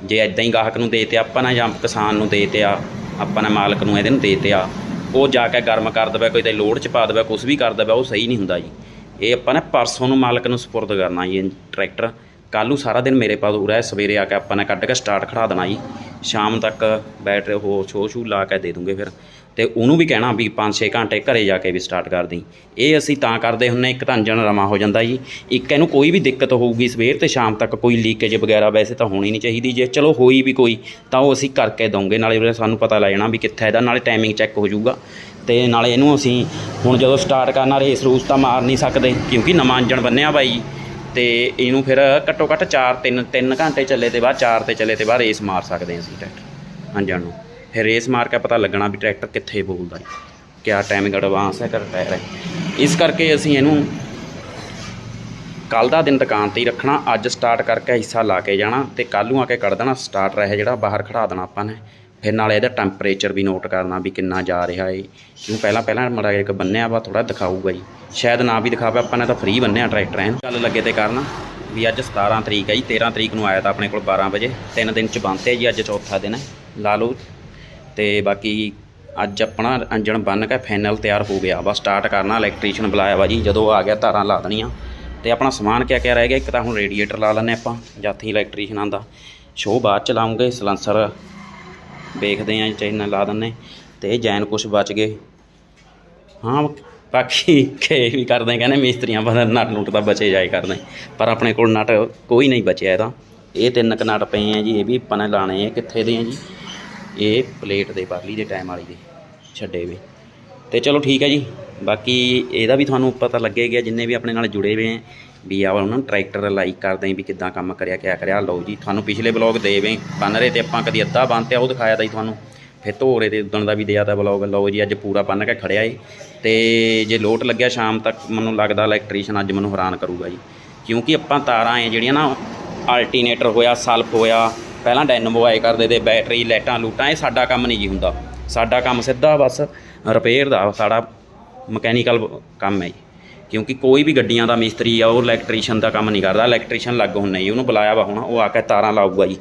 ਜੇ ਐਦਾਂ ਹੀ ਗਾਹਕ ਨੂੰ ਦੇ ਤੇ ਆਪਾਂ ਨੇ ਜਾਂ ਕਿਸਾਨ ਨੂੰ ਦੇ ਤੇ ਆ, ਆਪਾਂ ਨੇ ਮਾਲਕ ਨੂੰ ਇਹਦੇ ਨੂੰ ਦੇ ਤੇ ਆ, ਉਹ ਜਾ ਕੇ ਗਰਮ ਕਰ ਦਵੇ, ਕੋਈ ਤੇ ਲੋੜ 'ਚ ਪਾ ਦਵੇ ਕੁਝ ਵੀ ਕਰ ਦਵੇ, ਉਹ ਸਹੀ ਨਹੀਂ ਹੁੰਦਾ ਜੀ। ਇਹ ਆਪਾਂ ਨੇ ਪਰਸੋਂ ਨੂੰ ਮਾਲਕ ਨੂੰ ਸਪੁਰਦ ਕਰਨਾ ਜੀ ਇਹ ਟਰੈਕਟਰ। ਕੱਲ੍ਹ ਨੂੰ ਸਾਰਾ ਦਿਨ ਮੇਰੇ ਪਾਸ ਉਰਾ ਸਵੇਰੇ ਆ ਕੇ ਆਪਾਂ ਨੇ ਕੱਢ ਕੇ ਸਟਾਰਟ ਖੜਾ ਦੇਣਾ ਜੀ। ਸ਼ਾਮ ਤੱਕ ਬੈਟਰੀ ਹੋ ਛੋ ਛੂ ਲਾ ਕੇ ਦੇ ਦੂੰਗੇ ਫਿਰ। ਤੇ ਉਹਨੂੰ ਵੀ ਕਹਿਣਾ ਵੀ 5-6 ਘੰਟੇ ਘਰੇ ਜਾ ਕੇ ਵੀ ਸਟਾਰਟ ਕਰ ਦੇਈ। ਇਹ ਅਸੀਂ ਤਾਂ ਕਰਦੇ ਹੁੰਨੇ ਇੱਕ ਤਾਂ ਇੰਜਣ ਰਮਾ ਹੋ ਜਾਂਦਾ ਜੀ। ਇੱਕ ਇਹਨੂੰ ਕੋਈ ਵੀ ਦਿੱਕਤ ਹੋਊਗੀ ਸਵੇਰ ਤੇ ਸ਼ਾਮ ਤੱਕ ਕੋਈ ਲੀਕੇਜ ਵਗੈਰਾ ਵੈਸੇ ਤਾਂ ਹੋਣੀ ਨਹੀਂ ਚਾਹੀਦੀ। ਜੇ ਚਲੋ ਹੋਈ ਵੀ ਕੋਈ, ਤਾਂ ਉਹ ਅਸੀਂ ਕਰਕੇ ਦਵਾਂਗੇ ਨਾਲੇ ਸਾਨੂੰ ਪਤਾ ਲੱਗ ਜਾਣਾ ਵੀ ਕਿੱਥੇ ਇਹਦਾ, ਨਾਲੇ ਟਾਈਮਿੰਗ ਚੈੱਕ ਹੋ ਜਾਊਗਾ। ਤੇ ਨਾਲੇ ਇਹਨੂੰ ਅਸੀਂ ਹੁਣ ਜਦੋਂ ਸਟਾਰਟ ਕਰਨਾ ਰੇਸ ਰੂਸ ਤਾਂ ਮਾਰ ਨਹੀਂ ਸਕਦੇ, ਕਿਉਂਕਿ ਨਵਾਂ ਇੰਜਣ ਬੰਨਿਆ ਬਾਈ। ਤੇ ਇਹਨੂੰ ਫਿਰ ਘੱਟੋ ਘੱਟ 4 3 3 ਘੰਟੇ ਚੱਲੇ ਤੇ ਬਾਅਦ 4 ਤੇ ਚੱਲੇ ਤੇ ਬਾਅਦ ਰੇਸ ਮਾਰ ਸਕਦੇ ਹਾਂ ਅਸੀਂ ਟਰੈਕਟਰ ਇੰਜਣ ਨੂੰ ਫਿਰ ਰੇਸ ਮਾਰ ਕੇ ਪਤਾ ਲੱਗਣਾ ਵੀ ਟਰੈਕਟਰ ਕਿੱਥੇ ਬੋਲਦਾ ਹੈ। ਕਿਆ ਟਾਈਮਿੰਗ ਐਡਵਾਂਸ ਹੈ ਕਰ ਟਾਇਰ ਹੈ। ਇਸ ਕਰਕੇ ਅਸੀਂ ਇਹਨੂੰ ਕੱਲ ਦਾ ਦਿਨ ਦੁਕਾਨ ਤੇ ਹੀ ਰੱਖਣਾ, ਅੱਜ ਸਟਾਰਟ ਕਰਕੇ ਹਿੱਸਾ ਲਾ ਕੇ ਜਾਣਾ ਤੇ ਕੱਲ ਨੂੰ ਆ ਕੇ ਕੱਢ ਦੇਣਾ ਸਟਾਰਟ ਰਹਿ ਜਿਹੜਾ, ਬਾਹਰ ਖੜਾ ਦੇਣਾ ਆਪਾਂ ਨੇ। ਫਿਰ ਨਾਲ ਇਹਦਾ ਟੈਂਪਰੇਚਰ ਵੀ ਨੋਟ ਕਰਨਾ ਵੀ ਕਿੰਨਾ ਜਾ ਰਿਹਾ ਏ। ਕਿਉਂ ਪਹਿਲਾਂ ਪਹਿਲਾਂ ਮੜਾ ਇੱਕ ਬੰਨਿਆ ਵਾ ਥੋੜਾ ਦਿਖਾਊਗਾ ਜੀ। ਸ਼ਾਇਦ ਨਾ ਵੀ ਦਿਖਾਵੇ, ਆਪਾਂ ਨੇ ਤਾਂ ਫ੍ਰੀ ਬੰਨਿਆ ਟਰੈਕਟਰ ਐਨ। ਚੱਲ ਲੱਗੇ ਤੇ ਕਰਨ ਵੀ ਅੱਜ 17 ਤਰੀਕ ਹੈ ਜੀ 13 ਤਰੀਕ ਨੂੰ ਆਇਆ ਤਾਂ ਆਪਣੇ ਕੋਲ 12 ਵਜੇ। ਤਿੰਨ ਦਿਨ ਚ ਬੰਨਤੇ ਜੀ ਅੱਜ ਚੌਥਾ ਦਿਨ ਹੈ, ਲਾ ਲਓ। ਤੇ ਬਾਕੀ ਅੱਜ ਆਪਣਾ ਇੰਜਣ ਬੰਨ ਕੇ ਫਾਈਨਲ ਤਿਆਰ ਹੋ ਗਿਆ ਵਾ। ਸਟਾਰਟ ਕਰਨਾ ਇਲੈਕਟ੍ਰੀਸ਼ੀਅਨ ਬੁਲਾਇਆ ਵਾ ਜੀ, ਜਦੋਂ ਆ ਗਿਆ ਧਾਰਾਂ ਲਾ ਦੇਣੀਆਂ। ਤੇ ਆਪਣਾ ਸਮਾਨ ਕਿਆ ਕਿਆ ਰਹਿ ਗਿਆ? ਇੱਕ ਤਾਂ ਹੁਣ ਰੇਡੀਏਟਰ ਲਾ ਲੈਂਦੇ ਆਪਾਂ ਜਾਥੀ ਇਲੈਕਟ੍ਰੀਸ਼ੀਅਨ ਆਂਦਾ। ਸ਼ੋਅ ਬਾਅਦ ਚ ਲਾਉਂਗੇ ਸਲੈਂਸਰ ਵੇਖਦੇ ਆਂ ਚੈਨਲ ਲਾ ਦਿੰਨੇ ਤੇ ਜੈਨ ਕੁਛ ਬਚ ਗਏ। ਹਾਂ, ਬਾਕੀ ਕੇ ਵੀ ਕਰਦੇ ਕਹਿੰਦੇ ਮਿਸਤਰੀਆਂ ਪਤਾ ਨਟ ਨੂਟ ਤਾਂ ਬਚੇ ਜਾਏ ਕਰਦੇ। ਪਰ ਆਪਣੇ ਕੋਲ ਨਟ ਕੋਈ ਨਹੀਂ ਬਚਿਆ ਇਹਦਾ। ਇਹ ਤਿੰਨ ਕੁ ਨਟ ਪਏ ਆ ਜੀ, ਇਹ ਵੀ ਆਪਾਂ ਨੇ ਲਾਣੇ ਆ। ਕਿੱਥੇ ਦੇ ਆ ਜੀ? ਇਹ ਪਲੇਟ ਦੇ ਪਰਲੀ ਦੇ ਟਾਈਮ ਵਾਲੀ ਦੇ ਛੱਡੇ ਵੇ ਤੇ ਚਲੋ ਠੀਕ ਹੈ ਜੀ। ਬਾਕੀ ਇਹਦਾ ਵੀ ਤੁਹਾਨੂੰ ਪਤਾ ਲੱਗੇਗਾ ਜਿੰਨੇ ਵੀ ਆਪਣੇ ਨਾਲ ਜੁੜੇ ਹੋਏ ਆ। ਵੀ ਆ ਉਹਨਾਂ ਨੂੰ ਟਰੈਕਟਰ ਲਾਈਕ ਕਰਦੇ ਆ ਵੀ ਕਿੱਦਾਂ ਕੰਮ ਕਰਿਆ, ਕਿਆ ਕਰਿਆ। ਲਓ ਜੀ, ਤੁਹਾਨੂੰ ਪਿਛਲੇ ਬਲੌਗ ਦੇਵੇਂ। ਬੰਨ ਰਹੇ ਤੇ ਆਪਾਂ ਕਦੀ ਅੱਧਾ ਬੰਨਤੇ ਉਹ ਦਿਖਾਇਆ ਤਾਂ ਜੀ ਤੁਹਾਨੂੰ। ਫਿਰ ਧੋਰੇ ਤੇ ਉਦਣ ਦਾ ਵੀ ਦਿਆ ਤਾਂ ਬਲੌਗ ਲਓ ਜੀ, ਅੱਜ ਪੂਰਾ ਬੰਨ ਕੇ ਖੜਿਆ ਏ। ਤੇ ਜੇ ਲੋਟ ਲੱਗਿਆ ਸ਼ਾਮ ਤੱਕ, ਮੈਨੂੰ ਲੱਗਦਾ ਇਲੈਕਟ੍ਰੀਸ਼ੀਅਨ ਅੱਜ ਮੈਨੂੰ ਹੈਰਾਨ ਕਰੂਗਾ ਜੀ। ਕਿਉਂਕਿ ਆਪਾਂ ਤਾਰਾਂ ਐ ਜਿਹੜੀਆਂ ਨਾ ਅਲਟਰਨੇਟਰ ਹੋਇਆ ਸਲਫ ਹੋਇਆ, ਪਹਿਲਾਂ ਡੈਨਮੋ ਆਏ ਕਰਦੇ ਤੇ ਬੈਟਰੀ ਲਾਈਟਾਂ, ਲੂਟਾਂ, ਇਹ ਸਾਡਾ ਕੰਮ ਨਹੀਂ ਜੀ ਹੁੰਦਾ। ਸਾਡਾ ਕੰਮ ਸਿੱਧਾ ਬਸ ਰਿਪੇਅਰ ਦਾ, ਸਾਡਾ ਮਕੈਨੀਕਲ ਕੰਮ ਹੈ ਜੀ। ਕਿਉਂਕਿ ਕੋਈ ਵੀ ਗੱਡੀਆਂ ਦਾ ਮਿਸਤਰੀ ਆ, ਉਹ ਇਲੈਕਟ੍ਰੀਸ਼ੀਅਨ ਦਾ ਕੰਮ ਨਹੀਂ ਕਰਦਾ ਇਲੈਕਟ੍ਰੀਸ਼ੀਅਨ ਲੱਗ ਹੁੰਦਾ ਜੀ ਉਹਨੂੰ ਬੁਲਾਇਆ ਵਾ ਹੁਣ, ਉਹ ਆ ਕੇ ਤਾਰਾਂ ਲਾਊਗਾ ਜੀ।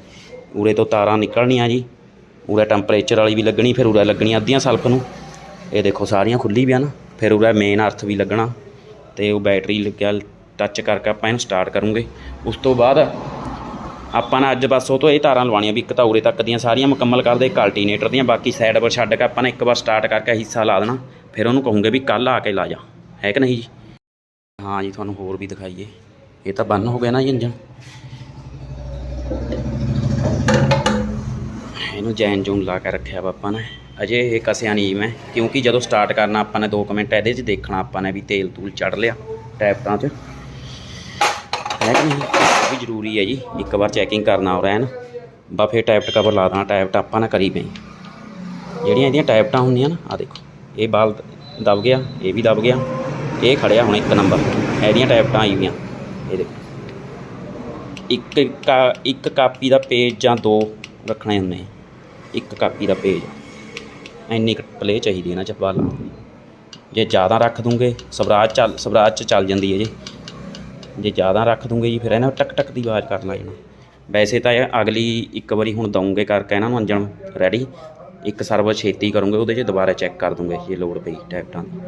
ਉਰੇ ਤੋਂ ਤਾਰਾਂ ਨਿਕਲਣੀਆਂ ਜੀ, ਉਰੇ ਟੈਂਪਰੇਚਰ ਵਾਲੀ ਵੀ ਲੱਗਣੀ, ਫਿਰ ਉਰੇ ਲੱਗਣੀ ਅੱਧੀਆਂ ਸਲਫ ਨੂੰ। ਇਹ ਦੇਖੋ ਸਾਰੀਆਂ ਖੁੱਲੀ ਵੀ ਆ ਨਾ, ਫਿਰ ਉਰੇ ਮੇਨ ਅਰਥ ਵੀ ਲੱਗਣਾ, ਤੇ ਉਹ ਬੈਟਰੀ ਲੱਗਿਆ ਟੱਚ ਕਰਕੇ ਆਪਾਂ ਇਹਨੂੰ ਸਟਾਰਟ ਕਰੂੰਗੇ। ਉਸ ਤੋਂ ਬਾਅਦ ਆਪਾਂ ਨੇ ਅੱਜ ਬਸ ਉਹ ਤੋਂ ਇਹ ਤਾਰਾਂ ਲਵਾਉਣੀਆਂ ਵੀ, ਇੱਕ ਤਾਂ ਉਰੇ ਤੱਕ ਦੀਆਂ ਸਾਰੀਆਂ ਮੁਕੰਮਲ ਕਰਦੇ ਇੱਕ ਅਲਟਰਨੇਟਰ ਦੀਆਂ, ਬਾਕੀ ਸਾਈਡ ਪਰ ਛੱਡ ਕੇ ਆਪਾਂ ਨੇ ਇੱਕ ਵਾਰ ਸਟਾਰਟ ਕਰਕੇ ਹਿੱਸਾ ਲਾ ਦੇਣਾ, ਫਿਰ ਉਹਨੂੰ ਕਹੂੰਗੇ ਵੀ ਕੱਲ ਆ ਕੇ ਲਾ ਜਾ। ਹੈ ਕਿ ਨਹੀਂ ਜੀ? ਹਾਂ ਜੀ, ਤੁਹਾਨੂੰ ਹੋਰ ਵੀ ਦਿਖਾਈਏ। ਇਹ ਤਾਂ ਬੰਨ ਹੋ ਗਿਆ ਨਾ ਜੀ ਇੰਜਨ ਇਹਨੂੰ ਜੈਨ ਜੂਨ ਲਾ ਕੇ ਰੱਖਿਆ ਵਾ ਆਪਾਂ ਨੇ। ਅਜੇ ਇਹ ਕਸਿਆ ਨਹੀਂ ਜੀ ਮੈਂ, ਕਿਉਂਕਿ ਜਦੋਂ ਸਟਾਰਟ ਕਰਨਾ ਆਪਾਂ ਨੇ 2 ਮਿੰਟ ਇਹਦੇ 'ਚ ਦੇਖਣਾ ਆਪਾਂ ਨੇ ਵੀ ਤੇਲ ਤੂਲ ਚੜ ਲਿਆ ਟੈਪਾਂ 'ਚ। ਹੈ ਕਿ ਨਹੀਂ? ਵੀ ਜ਼ਰੂਰੀ ਹੈ ਜੀ, ਇੱਕ ਵਾਰ ਚੈਕਿੰਗ ਕਰਨਾ ਹੋ ਰਿਹਾ ਨਾ। ਬਾ ਫਿਰ ਟੈਪਟ ਕਵਰ ਲਾ ਦੇਣਾ ਟਾਇਪਟ ਆਪਾਂ ਨਾ ਕਰੀ ਪਈ ਜਿਹੜੀਆਂ ਇਹਦੀਆਂ ਟੈਪਟਾਂ ਹੁੰਦੀਆਂ ਨਾ ਆ ਦੇਖੋ, ਇਹ ਬਾਲ ਦਬ ਗਿਆ, ਇਹ ਵੀ ਦਬ ਗਿਆ। ਇਹ ਖੜਿਆ ਹੁਣ ਇੱਕ ਨੰਬਰ। ਇਹਦੀਆਂ ਟੈਪਟਾਂ ਆਈ ਹੋਈਆਂ। ਇਹ ਇੱਕ ਕਾ- ਇੱਕ ਕਾਪੀ ਦਾ ਪੇਜ ਜਾਂ ਦੋ ਰੱਖਣੇ ਹੁੰਦੇ ਇੱਕ ਕਾਪੀ ਦਾ ਪੇਜ। ਇੰਨੀ ਪਲੇ ਚਾਹੀਦੀ ਹੈ ਨਾ ਚਪਾਲਾ ਜੇ ਜ਼ਿਆਦਾ ਰੱਖ ਦੂੰਗੇ, ਸਵਰਾਜ ਚੱਲ, ਸਵਰਾਜ ਚ ਚੱਲ ਜਾਂਦੀ ਹੈ ਜੀ। ਜੇ ਜ਼ਿਆਦਾ ਰੱਖ ਦੂੰਗੇ ਜੀ, ਫਿਰ ਇਹਨਾਂ ਟਕ ਟਕ ਦੀ ਆਵਾਜ਼ ਕਰਨ ਲੱਗ ਜਾਣਾ। ਵੈਸੇ ਤਾਂ ਇਹ ਅਗਲੀ ਇੱਕ ਵਾਰੀ ਹੁਣ ਦਊਂਗੇ ਕਰਕੇ ਇਹਨਾਂ ਨੂੰ ਅੰਜਣ ਰੈਡੀ ਇੱਕ ਸਰਵਰ ਛੇਤੀ ਕਰੂੰਗੇ, ਉਹਦੇ 'ਚ ਦੁਬਾਰਾ ਚੈੱਕ ਕਰ ਦੂੰਗੇ ਜੇ ਲੋੜ ਪਈ ਟੈਪਟਾਂ ਦੀ।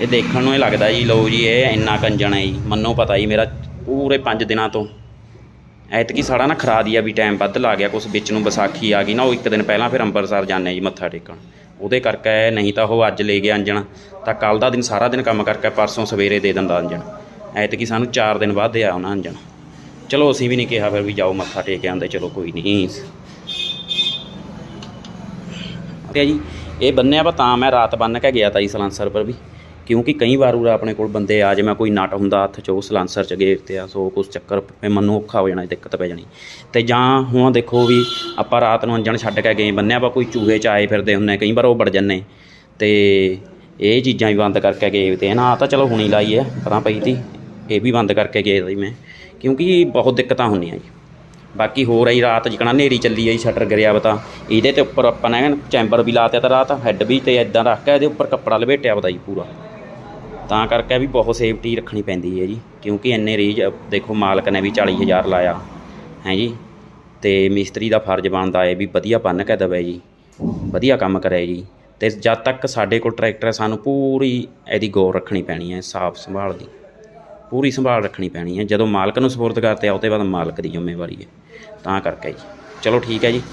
ਇਹ ਦੇਖਣ ਨੂੰ ਹੀ ਲੱਗਦਾ ਜੀ, ਲਓ ਜੀ, ਇਹ ਇੰਨਾ ਕੰਜਣ ਹੈ ਜੀ। ਮੰਨੋ ਪਤਾ ਜੀ, ਮੇਰਾ ਪੂਰੇ 5 ਦਿਨਾਂ ਤੋਂ। ਐਤਕੀ ਸਾਡਾ ਨਾ ਖਰਾ ਦਿਆ ਵੀ ਟਾਈਮ ਵੱਧ ਲਾ ਗਿਆ, ਕੁਛ ਵਿੱਚ ਨੂੰ ਵਿਸਾਖੀ ਆ ਗਈ। ਨਾ ਉਹ ਇੱਕ ਦਿਨ ਪਹਿਲਾਂ ਫਿਰ ਅੰਮ੍ਰਿਤਸਰ ਜਾਂਦੇ ਜੀ, ਮੱਥਾ ਟੇਕਣ। ਉਹਦੇ ਕਰਕੇ ਨਹੀਂ ਤਾਂ ਉਹ ਅੱਜ ਲੈ ਗਿਆ ਅੰਜਣ, ਤਾਂ ਕੱਲ ਦਾ ਦਿਨ ਸਾਰਾ ਦਿਨ ਕੰਮ ਕਰਕੇ ਪਰਸੋਂ ਸਵੇਰੇ ਦੇ ਦਿੰਦਾ ਅੰਜਣ। ਐਤਕੀ ਸਾਨੂੰ 4 ਦਿਨ ਬਾਅਦ ਦੇ ਆ ਉਹਨਾਂ ਅੰਜਣ। ਚਲੋ, ਅਸੀਂ ਵੀ ਨਹੀਂ ਕਿਹਾ ਫਿਰ ਵੀ ਜਾਓ ਮੱਥਾ ਟੇਕ ਕੇ ਆਉਂਦੇ, ਚਲੋ ਕੋਈ ਨਹੀਂ। ਤੇ ਜੀ, ਇਹ ਬੰਨਿਆ ਵਾ ਤਾਂ ਮੈਂ ਰਾਤ ਬੰਨ ਕੇ ਗਿਆ ਤਾ ਜੀ ਸਲਾਂਸਰ ਪਰ ਵੀ। ਕਿਉਂਕਿ ਕਈ ਵਾਰ ਉਰਾ ਆਪਣੇ ਕੋਲ ਬੰਦੇ ਆ ਜਿਵੇਂ ਕੋਈ ਨਟ ਹੁੰਦਾ ਹੱਥ 'ਚ ਉਹ ਸਲਾਂਸਰ 'ਚ ਗੇਰ ਤੇ ਆ, ਸੋ ਕੁਛ ਚੱਕਰ ਫੇ ਮੈਨੂੰ ਔਖਾ ਹੋ ਜਾਣਾ ਦਿੱਕਤ ਪੈ ਜਾਣੀ। ਤੇ ਜਾਂ ਹੁਣ ਦੇਖੋ ਵੀ ਆਪਾਂ ਰਾਤ ਨੂੰ ਅੰਜਣ ਛੱਡ ਕੇ ਗਏ, ਬੰਨਿਆ ਆਪਾਂ ਕੋਈ ਚੂਹੇ 'ਚ ਆਏ ਫਿਰਦੇ ਹੁੰਨੇ ਕਈ ਵਾਰ ਉਹ ਵੜ ਜੰਨੇ ਤੇ ਇਹ ਚੀਜ਼ਾਂ ਵੀ ਬੰਦ ਕਰਕੇ ਗਏ ਤੇ ਨਾ ਆ ਤਾਂ ਚਲੋ ਹੁਣੀ ਲਾਈ ਐ ਪਰਾਂ ਪਈ ਤੀ, ਇਹ ਵੀ ਬੰਦ ਕਰਕੇ ਗਏ ਸੀ ਮੈਂ। ਕਿਉਂਕਿ ਬਹੁਤ ਦਿੱਕਤਾਂ ਹੁੰਦੀਆਂ ਜੀ। ਬਾਕੀ ਹੋਰ ਆਈ ਰਾਤ ਜਿਕਣਾ ਨੇਰੀ ਚੱਲੀ ਆਈ ਸ਼ਟਰ ਗਿਰਿਆ ਵਾ ਇਹਦੇ ਤੇ ਉੱਪਰ ਆਪਾਂ ਨੇ ਚੈਂਬਰ ਵੀ ਲਾਤਿਆ ਤਾਂ ਰਾਤ ਹੈੱਡ ਵੀ ਤੇ ਇਦਾਂ ਰੱਖ ਕੇ ਇਹਦੇ ਉੱਪਰ ਕੱਪੜਾ ਲਪੇਟਿਆ ਵਾ ਜੀ ਪੂਰਾ। ਤਾਂ ਕਰਕੇ ਵੀ ਬਹੁਤ ਸੇਫਟੀ ਰੱਖਣੀ ਪੈਂਦੀ ਹੈ ਜੀ, ਕਿਉਂਕਿ ਇੰਨੇ ਰੇਜ਼, ਦੇਖੋ ਮਾਲਕ ਨੇ ਵੀ 40000 ਲਾਇਆ, ਹੈ ਜੀ, ਤੇ ਮਿਸਤਰੀ ਦਾ ਫਰਜ਼ ਬਣਦਾ ਹੈ ਵੀ ਵਧੀਆ ਬੰਨ ਕੇ ਦਵੇ ਜੀ, ਵਧੀਆ ਕੰਮ ਕਰੇ ਜੀ, ਤੇ ਜਦ ਤੱਕ ਸਾਡੇ ਕੋਲ ਟਰੈਕਟਰ ਹੈ, ਸਾਨੂੰ ਪੂਰੀ ਇਹਦੀ ਗੌਰ ਰੱਖਣੀ ਪੈਣੀ ਹੈ, ਸਾਫ਼ ਸੰਭਾਲ ਦੀ, ਪੂਰੀ ਸੰਭਾਲ ਰੱਖਣੀ ਪੈਣੀ ਹੈ, ਜਦੋਂ ਮਾਲਕ ਨੂੰ ਸਪੁਰਦ ਕਰਤੇ ਆ ਉਹ ਤੋਂ ਬਾਅਦ ਮਾਲਕ ਦੀ ਜ਼ਿੰਮੇਵਾਰੀ ਹੈ, ਤਾਂ ਕਰਕੇ ਜੀ, ਚਲੋ ਠੀਕ ਹੈ ਜੀ।